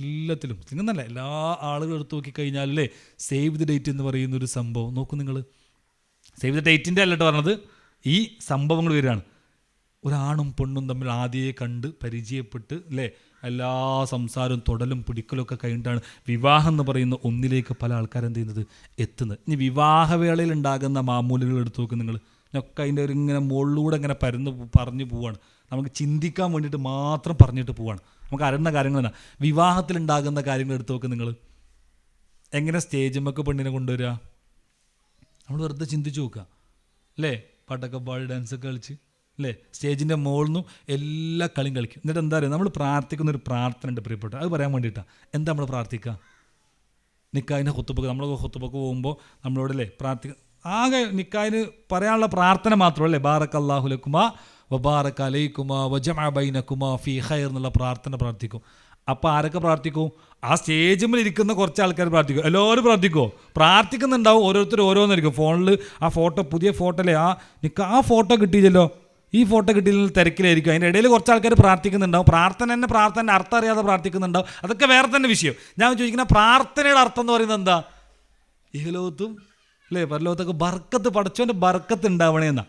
എല്ലാത്തിലും മുസ്ലിം എന്നല്ല എല്ലാ ആളുകളും എടുത്ത് നോക്കിക്കഴിഞ്ഞാലല്ലേ സേവ് ദി ഡേറ്റ് എന്ന് പറയുന്ന ഒരു സംഭവം. നോക്കൂ നിങ്ങൾ സേവ് ദി ഡേറ്റിന്റെ അല്ലട്ടോ പറഞ്ഞത്. ഈ സംഭവങ്ങൾ വരികയാണ്. ഒരാണും പെണ്ണും തമ്മിൽ ആദ്യമേ കണ്ട് പരിചയപ്പെട്ട് അല്ലേ? എല്ലാ സംസാരവും തൊടലും പിടിക്കലൊക്കെ കഴിഞ്ഞിട്ടാണ് വിവാഹം എന്ന് പറയുന്ന ഒന്നിലേക്ക് പല ആൾക്കാരെന്ത് ചെയ്യുന്നത്? എത്തുന്നത്. ഇനി വിവാഹവേളയിൽ ഉണ്ടാകുന്ന മാമൂലുകൾ എടുത്തു നോക്കും നിങ്ങൾ ഒക്കെ അതിന്റെ ഒരു ഇങ്ങനെ മുകളിലൂടെ ഇങ്ങനെ പരന്ന് പറഞ്ഞു പോവാണ്. നമുക്ക് ചിന്തിക്കാൻ വേണ്ടിയിട്ട് മാത്രം പറഞ്ഞിട്ട് പോവാണ്. നമുക്ക് അറിയുന്ന കാര്യങ്ങൾ തന്നെ. വിവാഹത്തിലുണ്ടാകുന്ന കാര്യങ്ങൾ എടുത്തു നോക്ക് നിങ്ങൾ എങ്ങനെ സ്റ്റേജുമൊക്കെ പെണ്ണിനെ കൊണ്ടുവരിക നമ്മൾ വെറുതെ ചിന്തിച്ചു നോക്കുക. അല്ലേ? പാട്ടൊക്കെ പാടി ഡാൻസൊക്കെ കളിച്ച്. അല്ലേ? സ്റ്റേജിന്റെ മുകളിൽ നിന്നും എല്ലാ കളിയും കളിക്കും. എന്നിട്ട് എന്താ പറയുക നമ്മൾ പ്രാർത്ഥിക്കുന്ന ഒരു പ്രാർത്ഥന ഉണ്ട് പ്രിയപ്പെട്ട. അത് പറയാൻ വേണ്ടിയിട്ടാണ് എന്താ നമ്മൾ പ്രാർത്ഥിക്കുക? നിക്കായിന്റെ ഹുത്തുബക്ക്. നമ്മൾ ഹുത്തുബക്ക് പോകുമ്പോൾ നമ്മളോടല്ലേ പ്രാർത്ഥിക്കുക ആകെ നിക്കായിന് പറയാനുള്ള പ്രാർത്ഥന മാത്രമല്ലേ ബാറക് അള്ളാഹുലക്കുമ വബാറക് അലൈക്കുമാ വജമ ബൈനക്കുമ ഫി ഖൈർ എന്നുള്ള പ്രാർത്ഥന പ്രാർത്ഥിക്കും. അപ്പോൾ ആരൊക്കെ പ്രാർത്ഥിക്കും? ആ സ്റ്റേജിൽ ഇരിക്കുന്ന കുറച്ച് ആൾക്കാർ പ്രാർത്ഥിക്കും. എല്ലാവരും പ്രാർത്ഥിക്കുമോ പ്രാർത്ഥിക്കുന്നുണ്ടാവും ഓരോരുത്തർ ഓരോന്നായിരിക്കും ഫോണിൽ ആ ഫോട്ടോ പുതിയ ഫോട്ടോ അല്ലേ ആ നിൽക്കുക ആ ഫോട്ടോ കിട്ടിയില്ലല്ലോ. ഈ ഫോട്ടോ കിട്ടിയില്ലെങ്കിൽ തിരക്കിലായിരിക്കും. അതിന്റെ ഇടയിൽ കുറച്ച് ആൾക്കാർ പ്രാർത്ഥിക്കുന്നുണ്ടാവും. പ്രാർത്ഥന തന്നെ പ്രാർത്ഥന അർത്ഥം അറിയാതെ പ്രാർത്ഥിക്കുന്നുണ്ടാവും. അതൊക്കെ വേറെ തന്നെ വിഷയം. ഞാൻ ചോദിക്കുന്ന പ്രാർത്ഥനയുടെ അർത്ഥം എന്ന് പറയുന്നത് എന്താ? ഇഹലോകത്തും അല്ലേ? പരലോകത്തൊക്കെ ബർക്കത്ത് പടച്ചോന്റെ ബർക്കത്ത് ഉണ്ടാവണേ എന്നാ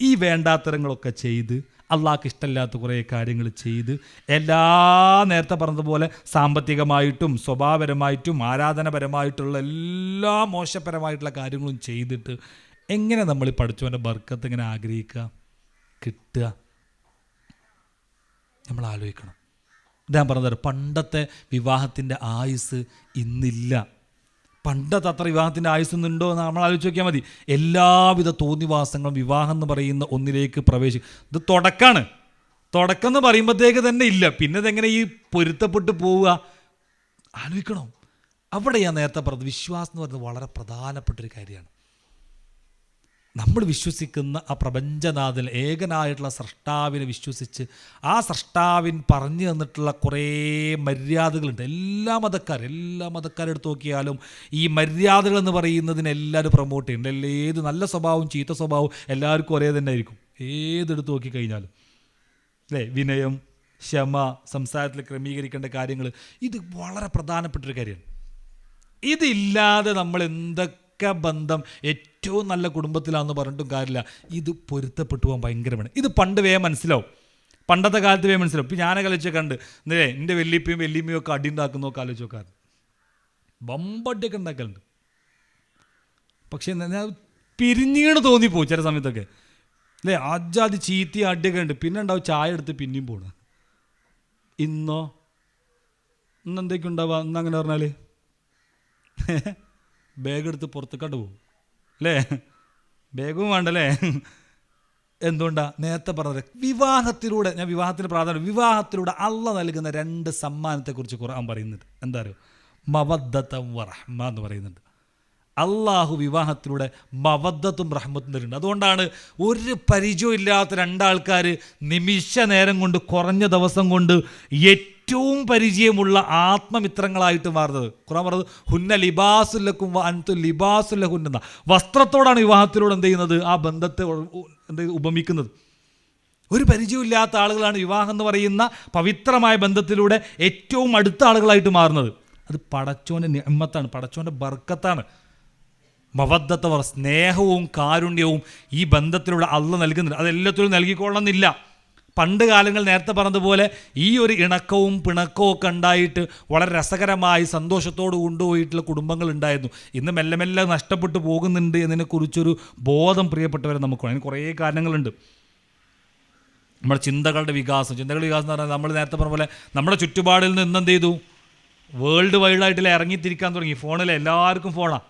ഈ വേണ്ടാത്തരങ്ങളൊക്കെ ചെയ്ത് അള്ളാഹ്ക്ക് ഇഷ്ടമില്ലാത്ത കുറേ കാര്യങ്ങൾ ചെയ്ത് എല്ലാ നേരത്തെ പറഞ്ഞതുപോലെ സാമ്പത്തികമായിട്ടും സ്വഭാവപരമായിട്ടും ആരാധനപരമായിട്ടുള്ള എല്ലാ മോശപരമായിട്ടുള്ള കാര്യങ്ങളും ചെയ്തിട്ട് എങ്ങനെ നമ്മൾ ഈ പഠിച്ചവന്റെ ബർക്കത്ത് ഇങ്ങനെ ആഗ്രഹിക്കുക? കിട്ടുക. നമ്മൾ ആലോചിക്കണം. ഞാൻ പറഞ്ഞത് പണ്ടത്തെ വിവാഹത്തിന്റെ ആയുസ് ഇന്നില്ല. പണ്ടത്തെ അത്ര വിവാഹത്തിന്റെ ആയുസ് ഇന്നുണ്ടോ എന്ന് നമ്മൾ ആലോചിച്ച് നോക്കിയാൽ മതി. എല്ലാവിധ തോന്നിവാസങ്ങളും വിവാഹം എന്ന് പറയുന്ന ഒന്നിലേക്ക് പ്രവേശിക്കും ഇത് തുടക്കാണ്. തുടക്കം എന്ന് പറയുമ്പോഴത്തേക്ക് തന്നെ ഇല്ല. പിന്നെ ഇതെങ്ങനെ ഈ പൊരുത്തപ്പെട്ട് പോവുക? ആലോചിക്കണം. അവിടെ ഞാൻ നേരത്തെ പറഞ്ഞത്. വിശ്വാസം എന്ന് പറയുന്നത് വളരെ പ്രധാനപ്പെട്ടൊരു കാര്യമാണ്. നമ്മൾ വിശ്വസിക്കുന്ന ആ പ്രപഞ്ചനാഥൻ ഏകനായിട്ടുള്ള സൃഷ്ടാവിനെ വിശ്വസിച്ച് ആ സൃഷ്ടാവിൻ പറഞ്ഞു തന്നിട്ടുള്ള കുറേ മര്യാദകളുണ്ട്. എല്ലാ മതക്കാർ എല്ലാ മതക്കാരെടുത്ത് നോക്കിയാലും ഈ മര്യാദകൾ എന്ന് പറയുന്നതിന് എല്ലാവരും പ്രൊമോട്ട് ചെയ്യുന്നുണ്ട്. ഏത് നല്ല സ്വഭാവവും ചീത്ത സ്വഭാവവും എല്ലാവർക്കും ഒരേ തന്നെ ആയിരിക്കും. ഏതെടുത്ത് നോക്കിക്കഴിഞ്ഞാലും അല്ലേ? വിനയം ക്ഷമ സംസാരത്തിൽ ക്രമീകരിക്കേണ്ട കാര്യങ്ങൾ. ഇത് വളരെ പ്രധാനപ്പെട്ടൊരു കാര്യമാണ്. ഇതില്ലാതെ നമ്മൾ എന്തൊക്കെ ബന്ധം ഏറ്റവും നല്ല കുടുംബത്തിലാണെന്ന് പറഞ്ഞിട്ടും കാര്യമില്ല. ഇത് പൊരുത്തപ്പെട്ടു പോകാൻ ഭയങ്കരമാണ് ഇത് പണ്ട് വേ മനസ്സിലാവും. പണ്ടത്തെ കാലത്ത് വേ മനസ്സിലാവും. ഇപ്പം ഞാനെ കളിച്ചൊക്കെ കണ്ട് ഇന്നലെ എന്റെ വെല്ലിപ്പയും വെല്ലിമ്മയും ഒക്കെ അടി ഉണ്ടാക്കുന്നൊക്കെ ആലോചിച്ച് നോക്കാറ് ബമ്പടിയൊക്കെ ഉണ്ടാക്കലുണ്ട്. പക്ഷേ ഞാൻ പിരിഞ്ഞീണ് തോന്നിപ്പോവും ചില സമയത്തൊക്കെ. അല്ലേ? ആജാതി ചീത്തി അടിയൊക്കെ ഉണ്ട്. പിന്നെ ഉണ്ടാവും ചായ എടുത്ത് പിന്നെയും പോണ. ഇന്നോ? ഇന്ന് എന്തൊക്കെ ഉണ്ടാവുക ഇന്ന് അങ്ങനെ പറഞ്ഞാൽ ബാഗ് എടുത്ത് പുറത്തേക്കാട്ട് പോകും. അല്ലേ ബാഗും വേണ്ടല്ലേ? എന്തുകൊണ്ടാ? നേരത്തെ പറഞ്ഞത് വിവാഹത്തിലൂടെ ഞാൻ വിവാഹത്തിന് പ്രാധാന്യം വിവാഹത്തിലൂടെ അള്ള നൽകുന്ന രണ്ട് സമ്മാനത്തെക്കുറിച്ച് ഖുർആൻ പറയുന്നുണ്ട്. എന്താ അറിയോ മവദ്ദത്തം വറഹ്മ എന്ന് പറയുന്നുണ്ട്. അള്ളാഹു വിവാഹത്തിലൂടെ മവദ്ദത്തും റഹ്മത്തും തരുന്നുണ്ട്. അതുകൊണ്ടാണ് ഒരു പരിചയമില്ലാത്ത രണ്ടാൾക്കാർ നിമിഷ നേരം കൊണ്ട് കുറഞ്ഞ ദിവസം കൊണ്ട് ഏറ്റവും പരിചയമുള്ള ആത്മമിത്രങ്ങളായിട്ട് മാറുന്നത്. ഖുറാൻ പറഞ്ഞത് ഹുന്ന ലിബാസുല്ലക്കും അൻതു ലിബാസുല്ല ഹുന്ന വസ്ത്രത്തോടാണ് വിവാഹത്തിലൂടെ എന്ത് ചെയ്യുന്നത്? ആ ബന്ധത്തെ എന്ത് ഉപമിക്കുന്നത്. ഒരു പരിചയമില്ലാത്ത ആളുകളാണ് വിവാഹം എന്ന് പറയുന്ന പവിത്രമായ ബന്ധത്തിലൂടെ ഏറ്റവും അടുത്ത ആളുകളായിട്ട് മാറുന്നത്. അത് പടച്ചോന്റെ നിമ്മത്താണ് പടച്ചോന്റെ ബർക്കത്താണ്. മവദ്ധത്തവർ സ്നേഹവും കാരുണ്യവും ഈ ബന്ധത്തിലൂടെ അള്ള നൽകുന്നുണ്ട്. അതെല്ലാത്തിലും നൽകിക്കൊള്ളണമെന്നില്ല. പണ്ട് കാലങ്ങൾ നേരത്തെ പറഞ്ഞതുപോലെ ഈ ഒരു ഇണക്കവും പിണക്കവും ഒക്കെ ഉണ്ടായിട്ട് വളരെ രസകരമായി സന്തോഷത്തോട് കൊണ്ടുപോയിട്ടുള്ള കുടുംബങ്ങൾ ഉണ്ടായിരുന്നു. ഇന്ന് മെല്ലെ മെല്ലെ നഷ്ടപ്പെട്ടു പോകുന്നുണ്ട് എന്നതിനെക്കുറിച്ചൊരു ബോധം പ്രിയപ്പെട്ടവരെ നമുക്ക് അതിന് കുറേ കാരണങ്ങളുണ്ട്. നമ്മുടെ ചിന്തകളുടെ വികാസം. ചിന്തകളുടെ വികാസം എന്ന് പറഞ്ഞാൽ നമ്മൾ നേരത്തെ പറഞ്ഞ പോലെ നമ്മുടെ ചുറ്റുപാടിൽ നിന്ന് എന്ത് ചെയ്തു? വേൾഡ് വൈഡായിട്ടില്ല ഇറങ്ങിത്തിരിക്കാൻ തുടങ്ങി. ഫോണിൽ എല്ലാവർക്കും ഫോണാണ്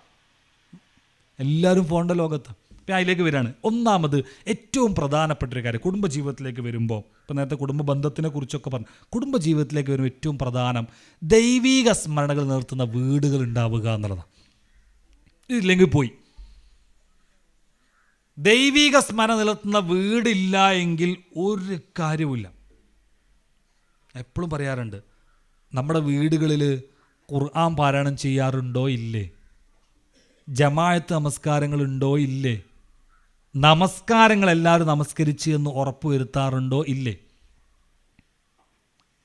എല്ലാവരും ഫോണിന്റെ ലോകത്ത്. ഇപ്പം അതിലേക്ക് വരികയാണ്. ഒന്നാമത് ഏറ്റവും പ്രധാനപ്പെട്ട ഒരു കാര്യം കുടുംബജീവിതത്തിലേക്ക് വരുമ്പോൾ ഇപ്പം നേരത്തെ കുടുംബ ബന്ധത്തിനെ കുറിച്ചൊക്കെ പറഞ്ഞു. കുടുംബജീവിതത്തിലേക്ക് വരുമ്പോൾ ഏറ്റവും പ്രധാനം ദൈവീക സ്മരണകൾ നിർത്തുന്ന വീടുകൾ ഉണ്ടാവുക എന്നുള്ളതാണ്. ഇതില്ലെങ്കിൽ പോയി. ദൈവിക സ്മരണ നിലത്തുന്ന വീടില്ല എങ്കിൽ ഒരു കാര്യവുമില്ല. എപ്പോഴും പറയാറുണ്ട് നമ്മുടെ വീടുകളിൽ ഖുർആൻ പാരായണം ചെയ്യാറുണ്ടോ ഇല്ലേ? ജമായത്ത് നമസ്കാരങ്ങളുണ്ടോ ഇല്ലേ? നമസ്കാരങ്ങൾ എല്ലാവരും നമസ്കരിച്ച് എന്ന് ഉറപ്പ് വരുത്താറുണ്ടോ ഇല്ലേ.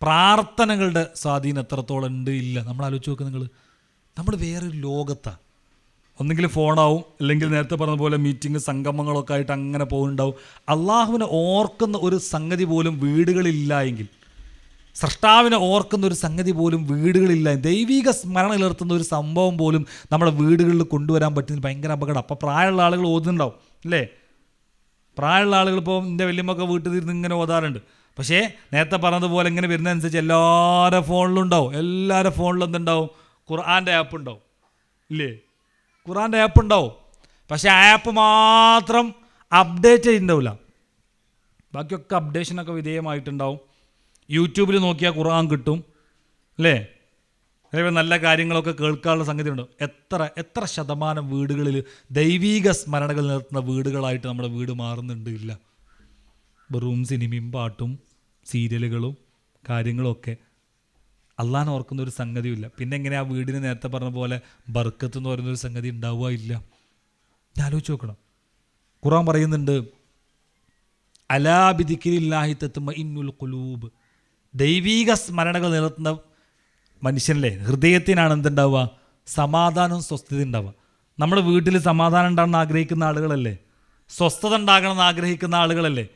പ്രാർത്ഥനകളുടെ സ്വാധീനം എത്രത്തോളം ഉണ്ട്? ഇല്ല. നമ്മൾ ആലോചിച്ച് നോക്കുക നിങ്ങൾ നമ്മൾ വേറൊരു ലോകത്താണ് ഒന്നെങ്കിൽ ഫോണാവും അല്ലെങ്കിൽ നേരത്തെ പറഞ്ഞ പോലെ മീറ്റിംഗ് സംഗമങ്ങളൊക്കെ ആയിട്ട് അങ്ങനെ പോകുന്നുണ്ടാവും. അള്ളാഹുവിനെ ഓർക്കുന്ന ഒരു സംഗതി പോലും വീടുകളില്ല എങ്കിൽ സൃഷ്ടാവിനെ ഓർക്കുന്ന ഒരു സംഗതി പോലും വീടുകളില്ല. ദൈവിക സ്മരണ നിലർത്തുന്ന ഒരു സംഭവം പോലും നമ്മുടെ വീടുകളിൽ കൊണ്ടുവരാൻ പറ്റുന്ന ഭയങ്കര അപകടം. അപ്പോൾ പ്രായമുള്ള ആളുകൾ ഓതുന്നുണ്ടാവും അല്ലേ? പ്രായമുള്ള ആളുകൾ ഇപ്പോൾ എന്റെ വല്യമ്മൊക്കെ വീട്ടിൽ ഇരുന്ന് ഇങ്ങനെ ഓതാറുണ്ട്. പക്ഷേ നേരത്തെ പറഞ്ഞതുപോലെ ഇങ്ങനെ വരുന്നതനുസരിച്ച് എല്ലാവരുടെ ഫോണിലും ഉണ്ടാവും. എല്ലാവരുടെ ഫോണിലും എന്തുണ്ടാവും? ഖുർആന്റെ ആപ്പ് ഉണ്ടാവും. ഇല്ലേ? ഖുർആന്റെ ആപ്പ് ഉണ്ടാവും. പക്ഷേ ആപ്പ് മാത്രം അപ്ഡേറ്റ് ചെയ്തിട്ടുണ്ടാവില്ല. ബാക്കിയൊക്കെ അപ്ഡേഷനൊക്കെ വിധേയമായിട്ടുണ്ടാവും. യൂട്യൂബിൽ നോക്കിയാൽ ഖുർആൻ കിട്ടും അല്ലേ? അതേപോലെ നല്ല കാര്യങ്ങളൊക്കെ കേൾക്കാനുള്ള സംഗതി ഉണ്ടോ എത്ര എത്ര ശതമാനം വീടുകളിൽ ദൈവീക സ്മരണകൾ നിർത്തുന്ന വീടുകളായിട്ട് നമ്മുടെ വീട് മാറുന്നുണ്ട് ഇല്ല. വെറും സിനിമയും പാട്ടും സീരിയലുകളും കാര്യങ്ങളൊക്കെ. അള്ളാൻ ഓർക്കുന്ന ഒരു സംഗതിയില്ല പിന്നെ എങ്ങനെ ആ വീടിന് നേരത്തെ പറഞ്ഞ പോലെ ബർക്കത്ത് എന്ന് പറയുന്നൊരു സംഗതി ഉണ്ടാവുക ഇല്ല. ഞാൻ ആലോചിച്ച് നോക്കണം. ഖുറാൻ പറയുന്നുണ്ട് അലാബിദിക്കില്ലാഹി തത്തുമ ഇന്നുൽ കുലൂബ് ദൈവീക സ്മരണകൾ നിലനിർത്തുന്ന മനുഷ്യനല്ലേ? ഹൃദയത്തിനാണ് എന്തുണ്ടാവുക? സമാധാനവും സ്വസ്ഥത ഉണ്ടാവുക. നമ്മൾ വീട്ടിൽ സമാധാനം ഉണ്ടാകണമെന്ന് ആഗ്രഹിക്കുന്ന ആളുകളല്ലേ? സ്വസ്ഥത ഉണ്ടാകണമെന്ന് ആഗ്രഹിക്കുന്ന ആളുകളല്ലേ?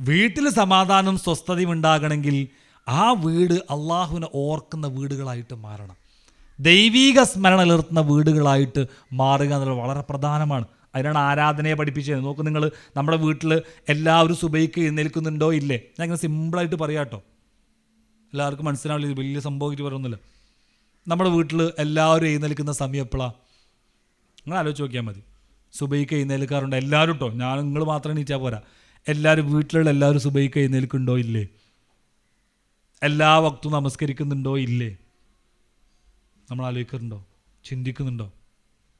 വീട്ടിൽ സമാധാനവും സ്വസ്ഥതയും ഉണ്ടാകണമെങ്കിൽ ആ വീട് അള്ളാഹുവിനെ ഓർക്കുന്ന വീടുകളായിട്ട് മാറണം. ദൈവീക സ്മരണ നിലർത്തുന്ന വീടുകളായിട്ട് മാറുക എന്നുള്ളത് വളരെ പ്രധാനമാണ്. അതിനാണ് ആരാധനയെ പഠിപ്പിച്ചത്. നോക്കൂ നിങ്ങൾ നമ്മുടെ വീട്ടിൽ എല്ലാവരും സുബൈക്ക് എഴുന്നേൽക്കുന്നുണ്ടോ ഇല്ലേ? ഞാൻ ഇങ്ങനെ സിമ്പിളായിട്ട് പറയാം കേട്ടോ. എല്ലാവർക്കും മനസ്സിലാവില്ല വലിയ ഇത് പറയുന്നില്ല നമ്മുടെ വീട്ടിൽ എല്ലാവരും എഴുന്നേൽക്കുന്ന സമയം എപ്പോഴാണ് നിങ്ങൾ ആലോചിച്ച് നോക്കിയാൽ മതി. സുബൈക്ക് എഴുന്നേൽക്കാറുണ്ട് എല്ലാവരും കേട്ടോ ഞാൻ നിങ്ങൾ മാത്രം എണീറ്റാൽ പോരാ. എല്ലാവരും വീട്ടിലുള്ള എല്ലാവരും സുബൈക്ക് എഴുന്നേൽക്കുന്നുണ്ടോ ഇല്ലേ? എല്ലാ വക്തും നമസ്കരിക്കുന്നുണ്ടോ ഇല്ലേ? നമ്മൾ ആലോചിക്കുന്നുണ്ടോ ചിന്തിക്കുന്നുണ്ടോ?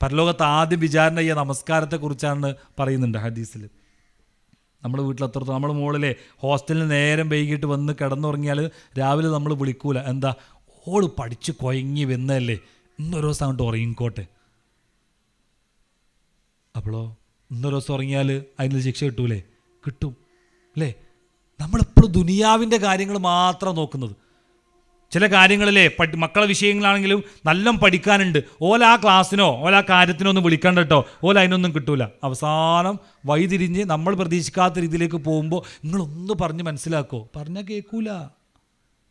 പരലോകത്ത് ആദ്യം വിചാരണ ചെയ്യുക നമസ്കാരത്തെക്കുറിച്ചാണ് പറയുന്നുണ്ട് ഹദീസിൽ നമ്മുടെ വീട്ടിൽ അത്രത്തോളം നമ്മൾ മുകളിലെ ഹോസ്റ്റലിന് നേരം വൈകിട്ട് വന്ന് കിടന്നുറങ്ങിയാൽ രാവിലെ നമ്മൾ വിളിക്കൂല. എന്താ? ഓൾ പഠിച്ച് കൊയങ്ങി വന്നതല്ലേ? ഇന്നൊരു ദിവസം അങ്ങോട്ട് ഉറങ്ങിക്കോട്ടെ അപ്പോളോ ഇന്നൊരു ദിവസം ഉറങ്ങിയാൽ അതിന് ശിക്ഷ കിട്ടൂലേ? കിട്ടും. അല്ലേ? നമ്മളെപ്പോഴും ദുനിയാവിന്റെ കാര്യങ്ങൾ മാത്രം നോക്കുന്നത്. ചില കാര്യങ്ങളിലെ പഠി മക്കളെ വിഷയങ്ങളാണെങ്കിലും നല്ല പഠിക്കാനുണ്ട്. ഓല ആ ക്ലാസ്സിനോ ഓല ആ കാര്യത്തിനോ ഒന്നും വിളിക്കണ്ട കേട്ടോ ഓല അതിനൊന്നും കിട്ടൂല. അവസാനം വഴിതിരിഞ്ഞ് നമ്മൾ പ്രതീക്ഷിക്കാത്ത രീതിയിലേക്ക് പോകുമ്പോൾ നിങ്ങളൊന്ന് പറഞ്ഞ് മനസ്സിലാക്കോ. പറഞ്ഞാൽ കേൾക്കൂല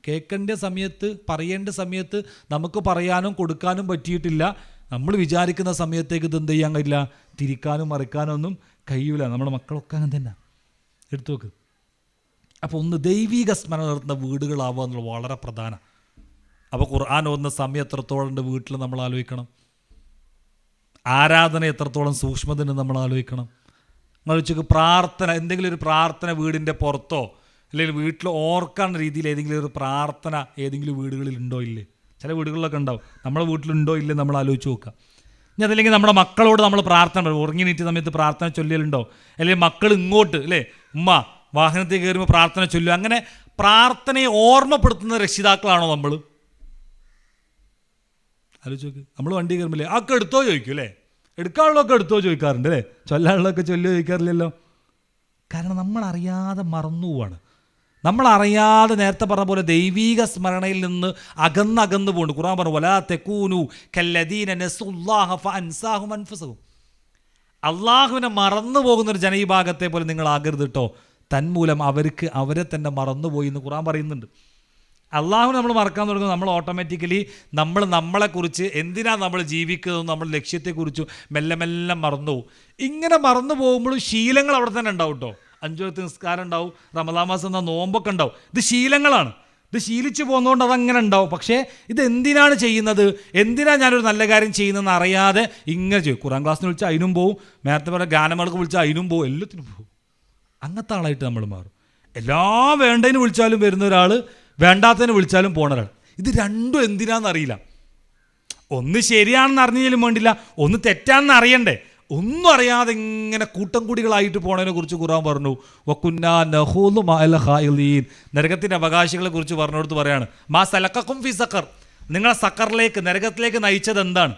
കേൾക്കേണ്ട സമയത്ത് പറയേണ്ട സമയത്ത് നമുക്ക് പറയാനും കൊടുക്കാനും പറ്റിയിട്ടില്ല. നമ്മൾ വിചാരിക്കുന്ന സമയത്തേക്ക് ഇത് ചെയ്യാൻ കഴിയില്ല. തിരിക്കാനും മറിക്കാനും ഒന്നും കഴിയൂല. നമ്മുടെ മക്കളൊക്കെ അങ്ങനെ തന്നെ. എടുത്തു നോക്ക്. അപ്പോൾ ഒന്ന് ദൈവിക സ്മരണ നടത്തുന്ന വീടുകളാവുക എന്നുള്ളത് വളരെ പ്രധാനം. അപ്പോൾ ഖുർആൻ ഓതുന്ന സമയം എത്രത്തോളം ഉണ്ട് വീട്ടിൽ നമ്മൾ ആലോചിക്കണം. ആരാധന എത്രത്തോളം സൂക്ഷ്മതന് നമ്മൾ ആലോചിക്കണം. നിങ്ങൾ ഉച്ചയ്ക്ക് പ്രാർത്ഥന എന്തെങ്കിലും ഒരു പ്രാർത്ഥന വീടിന്റെ പുറത്തോ അല്ലെങ്കിൽ വീട്ടിൽ ഓർക്കാൻ രീതിയിൽ ഏതെങ്കിലും ഒരു പ്രാർത്ഥന ഏതെങ്കിലും വീടുകളിൽ ഉണ്ടോ ഇല്ലേ? ചില വീടുകളിലൊക്കെ ഉണ്ടാവും. നമ്മുടെ വീട്ടിലുണ്ടോ ഇല്ലേ നമ്മൾ ആലോചിച്ച് നോക്കുക. ഇനി അതല്ലെങ്കിൽ നമ്മുടെ മക്കളോട് നമ്മൾ പ്രാർത്ഥന. ഉറങ്ങി നീറ്റിയ സമയത്ത് പ്രാർത്ഥന ചൊല്ലലുണ്ടോ അല്ലെങ്കിൽ മക്കൾ ഇങ്ങോട്ട് അല്ലേ ഉമ്മ വാഹനത്തിൽ കയറുമ്പോൾ പ്രാർത്ഥന ചൊല്ലുക. അങ്ങനെ പ്രാർത്ഥനയെ ഓർമ്മപ്പെടുത്തുന്ന രക്ഷിതാക്കളാണോ നമ്മൾ? ആലോചിച്ച് നോക്ക്. നമ്മൾ വണ്ടി കയറുമ്പോൾ ആക്കെ എടുത്തോ? ചോദിക്കും അല്ലേ? എടുക്കാനുള്ളതൊക്കെ എടുത്തോ ചോദിക്കാറുണ്ട് അല്ലേ? ചൊല്ലാനുള്ളതൊക്കെ ചൊല്ലി ചോദിക്കാറില്ലല്ലോ. കാരണം നമ്മൾ അറിയാതെ മറന്നു പോവാണ്. നമ്മൾ അറിയാതെ നേരത്തെ പറഞ്ഞ പോലെ ദൈവീക സ്മരണയിൽ നിന്ന് അകന്നകന്നു പോകുന്നുണ്ട് ഖുറാൻ പറഞ്ഞു വലാ തെക്കൂനു കല്ലദീന അള്ളാഹുവിനെ മറന്നു പോകുന്ന ഒരു ജനവിഭാഗത്തെ പോലെ നിങ്ങൾ ആകരുത് കേട്ടോ തന്മൂലം അവർക്ക് അവരെ തന്നെ മറന്നുപോയി എന്ന് ഖുറാൻ പറയുന്നുണ്ട്. അള്ളാഹു നമ്മൾ മറക്കാൻ തുടങ്ങും നമ്മൾ ഓട്ടോമാറ്റിക്കലി നമ്മൾ നമ്മളെക്കുറിച്ച് എന്തിനാണ് നമ്മൾ ജീവിക്കുന്നതും? നമ്മുടെ ലക്ഷ്യത്തെക്കുറിച്ചും മെല്ലെ മെല്ലെ മറന്നു പോകും. ഇങ്ങനെ മറന്നു പോകുമ്പോഴും ശീലങ്ങൾ അവിടെ തന്നെ ഉണ്ടാവും കേട്ടോ. അഞ്ചു നിസ്കാരം ഉണ്ടാവും. റമദാ മാസം എന്ന നോമ്പൊക്കെ ഉണ്ടാവും. ഇത് ശീലങ്ങളാണ്. ഇത് ശീലിച്ചു പോകുന്നതുകൊണ്ട് അതങ്ങനെ ഉണ്ടാവും. പക്ഷേ ഇത് എന്തിനാണ് ചെയ്യുന്നത്? എന്തിനാണ് ഞാനൊരു നല്ല കാര്യം ചെയ്യുന്നതെന്ന് അറിയാതെ ഇങ്ങനെ ചെയ്യും. ഖുറാൻ ക്ലാസ്സിന് വിളിച്ചാൽ അതിനും പോവും. നേരത്തെ പറഞ്ഞ ഗാനമേളക്ക് വിളിച്ചാൽ അതിനും പോവും. എല്ലാത്തിനും പോവും. അങ്ങനത്തെ ആളായിട്ട് നമ്മൾ മാറും. എല്ലാ വേണ്ടതിന് വിളിച്ചാലും വരുന്ന ഒരാൾ വേണ്ടാത്തതിന് വിളിച്ചാലും പോണ ഇത് രണ്ടും എന്തിനാണെന്ന് അറിയില്ല. ഒന്ന് ശരിയാണെന്ന് അറിഞ്ഞാലും വേണ്ടില്ല ഒന്ന് തെറ്റാണെന്ന് അറിയണ്ടേ. ഒന്നും അറിയാതെ ഇങ്ങനെ കൂട്ടം കൂടികളായിട്ട് പോണതിനെ കുറിച്ച് ഖുറാൻ പറഞ്ഞു. വക്കുന്നാ നഹൂലു മഅൽ ഖായിലീൻ നരകത്തിന്റെ അവകാശികളെ കുറിച്ച് പറഞ്ഞെടുത്ത് പറയാണ് മാ സലക്കും ഫി സക്കർ നിങ്ങളെ സക്കറിലേക്ക് നരകത്തിലേക്ക് നയിച്ചത് എന്താണ്?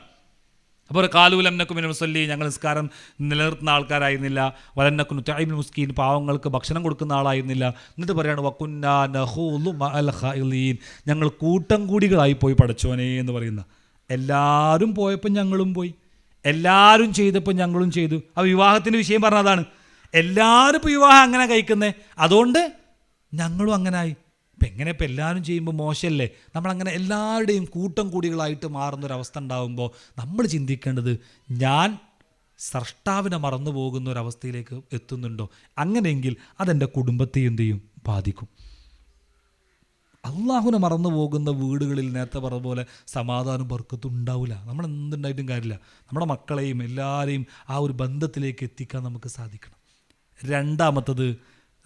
അപ്പോൾ ഒരു കാലൂലം നക്കുമിന് മുസല്ലി ഞങ്ങൾ നിസ്കാരം നിലനിർത്തുന്ന ആൾക്കാരായിരുന്നില്ല. വലന്നക്കുനു തൈബിൽ മുസ്കീൻ പാവങ്ങൾക്ക് ഭക്ഷണം കൊടുക്കുന്ന ആളായിരുന്നില്ല. എന്നിട്ട് പറയാണ് വക്കുന്നാ നഹൂലു മഅൽ ഞങ്ങൾ കൂട്ടം കൂടികളായി പോയി പഠിച്ചോനെ എന്ന് പറയുന്ന. എല്ലാവരും പോയപ്പോൾ ഞങ്ങളും പോയി. എല്ലാവരും ചെയ്തപ്പോൾ ഞങ്ങളും ചെയ്തു. ആ വിവാഹത്തിന്റെ വിഷയം പറഞ്ഞതാണ്. എല്ലാവരും ഇപ്പോൾ വിവാഹം അങ്ങനെ കഴിക്കുന്നേ. അതുകൊണ്ട് ഞങ്ങളും അങ്ങനായി ഇപ്പം എങ്ങനെ ഇപ്പം എല്ലാവരും ചെയ്യുമ്പോൾ മോശമല്ലേ നമ്മളങ്ങനെ എല്ലാവരുടെയും കൂട്ടം കൂടികളായിട്ട് മാറുന്നൊരവസ്ഥ ഉണ്ടാകുമ്പോൾ നമ്മൾ ചിന്തിക്കേണ്ടത് ഞാൻ സ്രഷ്ടാവിനെ മറന്നു പോകുന്ന ഒരവസ്ഥയിലേക്ക് എത്തുന്നുണ്ടോ? അങ്ങനെയെങ്കിൽ അതെന്റെ കുടുംബത്തെ എന്ത് ചെയ്യും? ബാധിക്കും. അള്ളാഹുനെ മറന്നു പോകുന്ന വീടുകളിൽ നേരത്തെ പറഞ്ഞ പോലെ സമാധാനം ബർക്കത്തും ഉണ്ടാവില്ല നമ്മൾ എന്തുണ്ടായിട്ടും കാര്യമില്ല. നമ്മുടെ മക്കളെയും എല്ലാവരെയും ആ ഒരു ബന്ധത്തിലേക്ക് എത്തിക്കാൻ നമുക്ക് സാധിക്കണം. രണ്ടാമത്തത്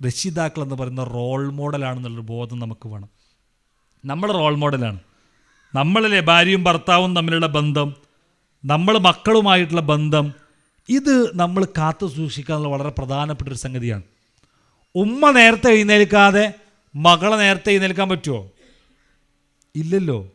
രക്ഷിതാക്കൾ എന്ന് പറയുന്ന റോൾ മോഡലാണെന്നുള്ളൊരു ബോധം നമുക്ക് വേണം. നമ്മൾ റോൾ മോഡലാണ് നമ്മളിലെ ഭാര്യയും ഭർത്താവും തമ്മിലുള്ള ബന്ധം നമ്മൾ മക്കളുമായിട്ടുള്ള ബന്ധം ഇത് നമ്മൾ കാത്തു സൂക്ഷിക്കാനുള്ള വളരെ പ്രധാനപ്പെട്ട ഒരു സംഗതിയാണ്. ഉമ്മ നേരത്തെ എഴുന്നേൽക്കാതെ മകളെ നേരത്തെ എഴുന്നേൽക്കാൻ പറ്റുമോ ഇല്ലല്ലോ.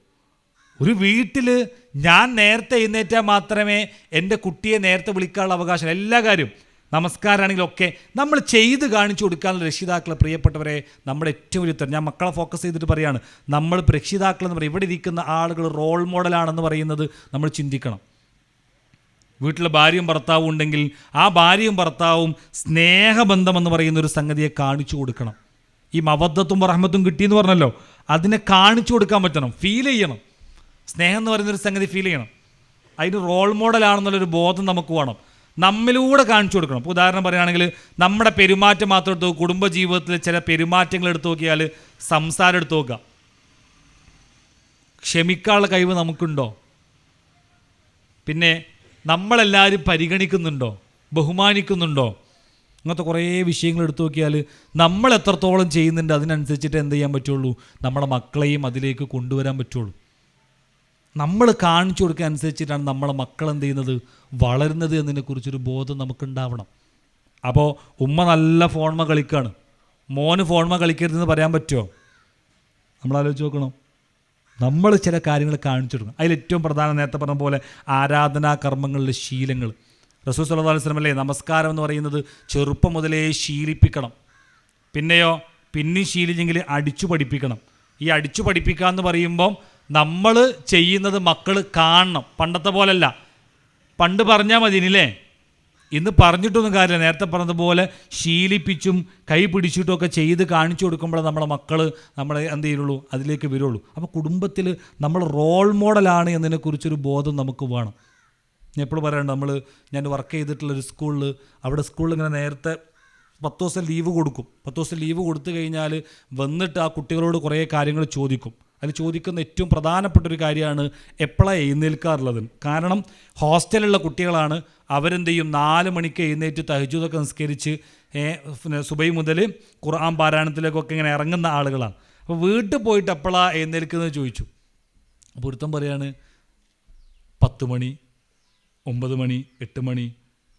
ഒരു വീട്ടിൽ ഞാൻ നേരത്തെ എഴുന്നേറ്റാൽ മാത്രമേ എന്റെ കുട്ടിയെ നേരത്തെ വിളിക്കാനുള്ള അവകാശം. എല്ലാ കാര്യം നമസ്കാരമാണെങ്കിലും ഒക്കെ നമ്മൾ ചെയ്ത് കാണിച്ചു കൊടുക്കാനുള്ള രക്ഷിതാക്കളെ പ്രിയപ്പെട്ടവരെ നമ്മുടെ ഏറ്റവും വലിയ ഉത്തരം ഞാൻ മക്കളെ ഫോക്കസ് ചെയ്തിട്ട് പറയാണ് നമ്മൾ രക്ഷിതാക്കൾ എന്ന് പറയും ഇവിടെ ഇരിക്കുന്ന ആളുകൾ റോൾ മോഡലാണെന്ന് പറയുന്നത് നമ്മൾ ചിന്തിക്കണം. വീട്ടിലെ ഭാര്യയും ഭർത്താവും ഉണ്ടെങ്കിൽ ആ ഭാര്യയും ഭർത്താവും സ്നേഹബന്ധം എന്ന് പറയുന്ന ഒരു സംഗതിയെ കാണിച്ചു കൊടുക്കണം. ഈ മവദ്ധത്തും റഹ്മത്തും കിട്ടിയെന്ന് പറഞ്ഞല്ലോ അതിനെ കാണിച്ചു കൊടുക്കാൻ പറ്റണം ഫീൽ ചെയ്യണം. സ്നേഹം എന്ന് പറയുന്നൊരു സംഗതി ഫീൽ ചെയ്യണം. അതിന് റോൾ മോഡലാണെന്നുള്ളൊരു ബോധം നമുക്ക് വേണം. നമ്മിലൂടെ കാണിച്ചു കൊടുക്കണം. ഇപ്പോൾ ഉദാഹരണം പറയുകയാണെങ്കിൽ നമ്മുടെ പെരുമാറ്റം മാത്രം എടുത്ത് നോക്കുക കുടുംബജീവിതത്തിൽ ചില പെരുമാറ്റങ്ങൾ എടുത്തു നോക്കിയാൽ സംസാരം എടുത്തു നോക്കുക. ക്ഷമിക്കാനുള്ള കഴിവ് നമുക്കുണ്ടോ? പിന്നെ നമ്മളെല്ലാവരും പരിഗണിക്കുന്നുണ്ടോ? ബഹുമാനിക്കുന്നുണ്ടോ? അങ്ങനത്തെ കുറേ വിഷയങ്ങൾ എടുത്തു നോക്കിയാൽ നമ്മൾ എത്രത്തോളം ചെയ്യുന്നുണ്ട് അതിനനുസരിച്ചിട്ട് എന്ത് ചെയ്യാൻ പറ്റുള്ളൂ? നമ്മുടെ മക്കളെയും അതിലേക്ക് കൊണ്ടുവരാൻ പറ്റുള്ളൂ. നമ്മൾ കാണിച്ചു കൊടുക്കുക അനുസരിച്ചിട്ടാണ് നമ്മളെ മക്കൾ എന്ത് ചെയ്യുന്നത്? വളരുന്നത് എന്നതിനെക്കുറിച്ചൊരു ബോധം നമുക്കുണ്ടാവണം. അപ്പോൾ ഉമ്മ നല്ല ഫോൺമ കളിക്കുകയാണ് മോന് ഫോൺമ കളിക്കരുതെന്ന് പറയാൻ പറ്റുമോ? നമ്മൾ ആലോചിച്ച് നോക്കണം. നമ്മൾ ചില കാര്യങ്ങൾ കാണിച്ചു കൊടുക്കണം. അതിൽ ഏറ്റവും പ്രധാനം നേരത്തെ പറഞ്ഞ പോലെ ആരാധനാ കർമ്മങ്ങളിലെ ശീലങ്ങൾ. റസൂൽ സല്ലല്ലാഹു അലൈഹി വസല്ലം നമസ്കാരം എന്ന് പറയുന്നത് ചെറുപ്പം മുതലേ ശീലിപ്പിക്കണം. പിന്നെയോ പിന്നെയും ശീലിച്ചെങ്കിൽ അടിച്ചു പഠിപ്പിക്കണം. ഈ അടിച്ചു പഠിപ്പിക്കുക എന്ന് പറയുമ്പം നമ്മൾ ചെയ്യുന്നത് മക്കൾ കാണണം. പണ്ടത്തെ പോലല്ല. പണ്ട് പറഞ്ഞാൽ മതി ഇനില്ലേ ഇന്ന് പറഞ്ഞിട്ടൊന്നും കാര്യമില്ല. നേരത്തെ പറഞ്ഞതുപോലെ ശീലിപ്പിച്ചും കൈ പിടിച്ചിട്ടും ഒക്കെ ചെയ്ത് കാണിച്ചു കൊടുക്കുമ്പോൾ നമ്മളെ മക്കൾ നമ്മളെ എന്ത് ചെയ്യുള്ളൂ? അതിലേക്ക് വരുള്ളൂ. അപ്പോൾ കുടുംബത്തിൽ നമ്മൾ റോൾ മോഡലാണ് എന്നതിനെക്കുറിച്ചൊരു ബോധം നമുക്ക് വേണം. ഞാൻ എപ്പോഴും പറയാറുണ്ട് നമ്മൾ ഞാൻ വർക്ക് ചെയ്തിട്ടുള്ള ഒരു സ്കൂളിൽ അവിടെ സ്കൂളിൽ ഇങ്ങനെ നേരത്തെ പത്ത് ദിവസം ലീവ് കൊടുക്കും. പത്ത് ദിവസം ലീവ് കൊടുത്തു കഴിഞ്ഞാൽ വന്നിട്ട് ആ കുട്ടികളോട് കുറേ കാര്യങ്ങൾ ചോദിക്കും. അതിൽ ചോദിക്കുന്ന ഏറ്റവും പ്രധാനപ്പെട്ട ഒരു കാര്യമാണ് എപ്പോഴാണ് എഴുന്നേൽക്കാറുള്ളത്. കാരണം ഹോസ്റ്റലിലുള്ള കുട്ടികളാണ് അവരെന്ത് ചെയ്യും നാല് മണിക്ക് എഴുന്നേറ്റ് തഹജൂദൊക്കെ നിസ്കരിച്ച് സുബൈ മുതൽ ഖുർആൻ പാരായണത്തിലേക്കൊക്കെ ഇങ്ങനെ ഇറങ്ങുന്ന ആളുകളാണ്. അപ്പോൾ വീട്ടിൽ പോയിട്ട് എപ്പോഴാണ് എഴുന്നേൽക്കുന്നത് ചോദിച്ചു. അപ്പോൾ ഒരുത്തം പറയാണ് പത്ത് മണി ഒമ്പത് മണി എട്ട് മണി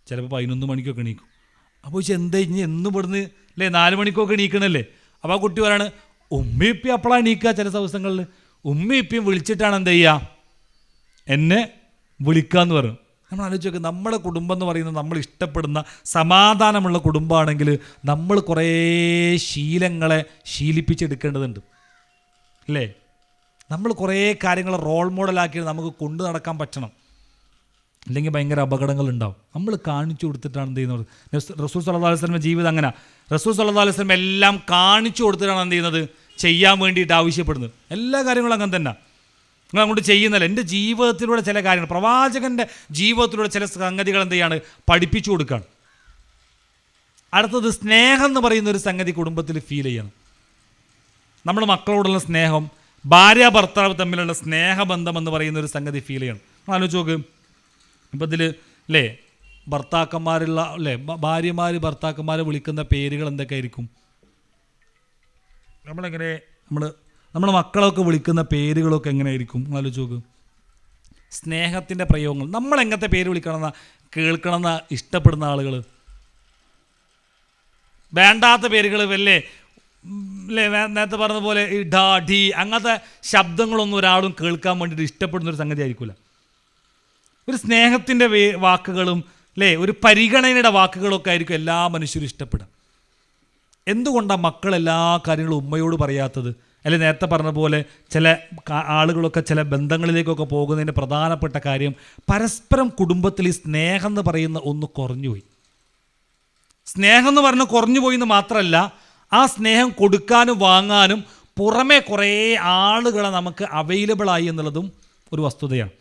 ചിലപ്പോൾ പതിനൊന്ന് മണിക്കൊക്കെ എണീക്കും. അപ്പോൾ ചോദിച്ചാൽ എന്താ ഇനി എന്നും ഇവിടുന്ന്? അല്ലേ നാല് മണിക്കൊക്കെ എണീക്കണല്ലേ? അപ്പോൾ ആ കുട്ടി പറയാണ് ഉമ്മയിപ്പി അപ്പോഴാണ് എണീക്കുക ചില ദിവസങ്ങളിൽ. ഉമ്മയിപ്പിയും വിളിച്ചിട്ടാണ് എന്ത് ചെയ്യുക എന്നെ വിളിക്കാന്ന് പറഞ്ഞു നമ്മൾ ആലോചിച്ച് നോക്കുക നമ്മുടെ കുടുംബം എന്ന് പറയുന്നത് നമ്മൾ ഇഷ്ടപ്പെടുന്ന സമാധാനമുള്ള കുടുംബമാണെങ്കിൽ നമ്മൾ കുറേ ശീലങ്ങളെ ശീലിപ്പിച്ചെടുക്കേണ്ടതുണ്ട്. അല്ലേ? നമ്മൾ കുറേ കാര്യങ്ങൾ റോൾ മോഡലാക്കി നമുക്ക് കൊണ്ടു നടക്കാൻ പറ്റണം. അല്ലെങ്കിൽ ഭയങ്കര അപകടങ്ങൾ ഉണ്ടാവും നമ്മൾ കാണിച്ചു കൊടുത്തിട്ടാണ് എന്ത് ചെയ്യുന്നത്? റസൂൽ സല്ലല്ലാഹു അലൈഹി വസല്ലമയുടെ ജീവിതം അങ്ങനെ. റസൂൽ സല്ലല്ലാഹു അലൈഹി വസല്ലം എല്ലാം കാണിച്ചു കൊടുത്തിട്ടാണ് എന്ത് ചെയ്യുന്നത്? ചെയ്യാൻ വേണ്ടിയിട്ട് ആവശ്യപ്പെടുന്നത്. എല്ലാ കാര്യങ്ങളും അങ്ങനെ തന്നെ. നിങ്ങൾ അങ്ങോട്ട് ചെയ്യുന്നില്ല എന്റെ ജീവിതത്തിലൂടെ ചില കാര്യങ്ങൾ പ്രവാചകന്റെ ജീവിതത്തിലൂടെ ചില സംഗതികൾ എന്ത് ചെയ്യാണ്? പഠിപ്പിച്ചു കൊടുക്കുകയാണ് അടുത്തത് സ്നേഹം എന്ന് പറയുന്ന ഒരു സംഗതി കുടുംബത്തിൽ ഫീൽ ചെയ്യണം. നമ്മൾ മക്കളോടുള്ള സ്നേഹം ഭാര്യ ഭർത്താവ് തമ്മിലുള്ള സ്നേഹബന്ധം എന്ന് പറയുന്ന ഒരു സംഗതി ഫീൽ ചെയ്യണം. ആലോചിച്ച് നോക്ക്. ഇപ്പം ഇതിൽ അല്ലേ ഭർത്താക്കന്മാരുള്ള അല്ലേ ഭാര്യമാർ ഭർത്താക്കന്മാരെ വിളിക്കുന്ന പേരുകൾ എന്തൊക്കെ ആയിരിക്കും നമ്മളെങ്ങനെ നമ്മൾ നമ്മുടെ മക്കളൊക്കെ വിളിക്കുന്ന പേരുകളൊക്കെ എങ്ങനെയായിരിക്കും? ആലോചിച്ച് നോക്ക്. സ്നേഹത്തിന്റെ പ്രയോഗങ്ങൾ. നമ്മൾ എങ്ങനത്തെ പേര് വിളിക്കണമെന്ന കേൾക്കണമെന്ന ഇഷ്ടപ്പെടുന്ന ആളുകൾ വേണ്ടാത്ത പേരുകൾ വല്ലേ അല്ലേ നേരത്തെ പറഞ്ഞതുപോലെ ഡാ ഡി അങ്ങനത്തെ ശബ്ദങ്ങളൊന്നും ഒരാളും കേൾക്കാൻ വേണ്ടിയിട്ട് ഇഷ്ടപ്പെടുന്ന ഒരു സംഗതി ആയിരിക്കില്ല ഒരു സ്നേഹത്തിന്റെ വാക്കുകളും അല്ലേ ഒരു പരിഗണനയുടെ വാക്കുകളൊക്കെ ആയിരിക്കും എല്ലാ മനുഷ്യരും ഇഷ്ടപ്പെടുക. എന്തുകൊണ്ടാണ് മക്കൾ എല്ലാ കാര്യങ്ങളും ഉമ്മയോട് പറയാത്തത്? അല്ലെ നേരത്തെ പറഞ്ഞ പോലെ ചില ആളുകളൊക്കെ ചില ബന്ധങ്ങളിലേക്കൊക്കെ പോകുന്നതിന്റെ പ്രധാനപ്പെട്ട കാര്യം പരസ്പരം കുടുംബത്തിൽ ഈ സ്നേഹം എന്ന് പറയുന്ന ഒന്ന് കുറഞ്ഞുപോയി. സ്നേഹം എന്ന് പറഞ്ഞ് കുറഞ്ഞു പോയി എന്ന് മാത്രമല്ല ആ സ്നേഹം കൊടുക്കാനും വാങ്ങാനും പുറമെ കുറേ ആളുകളെ നമുക്ക് അവൈലബിൾ ആയി എന്നുള്ളതും ഒരു വസ്തുതയാണ്.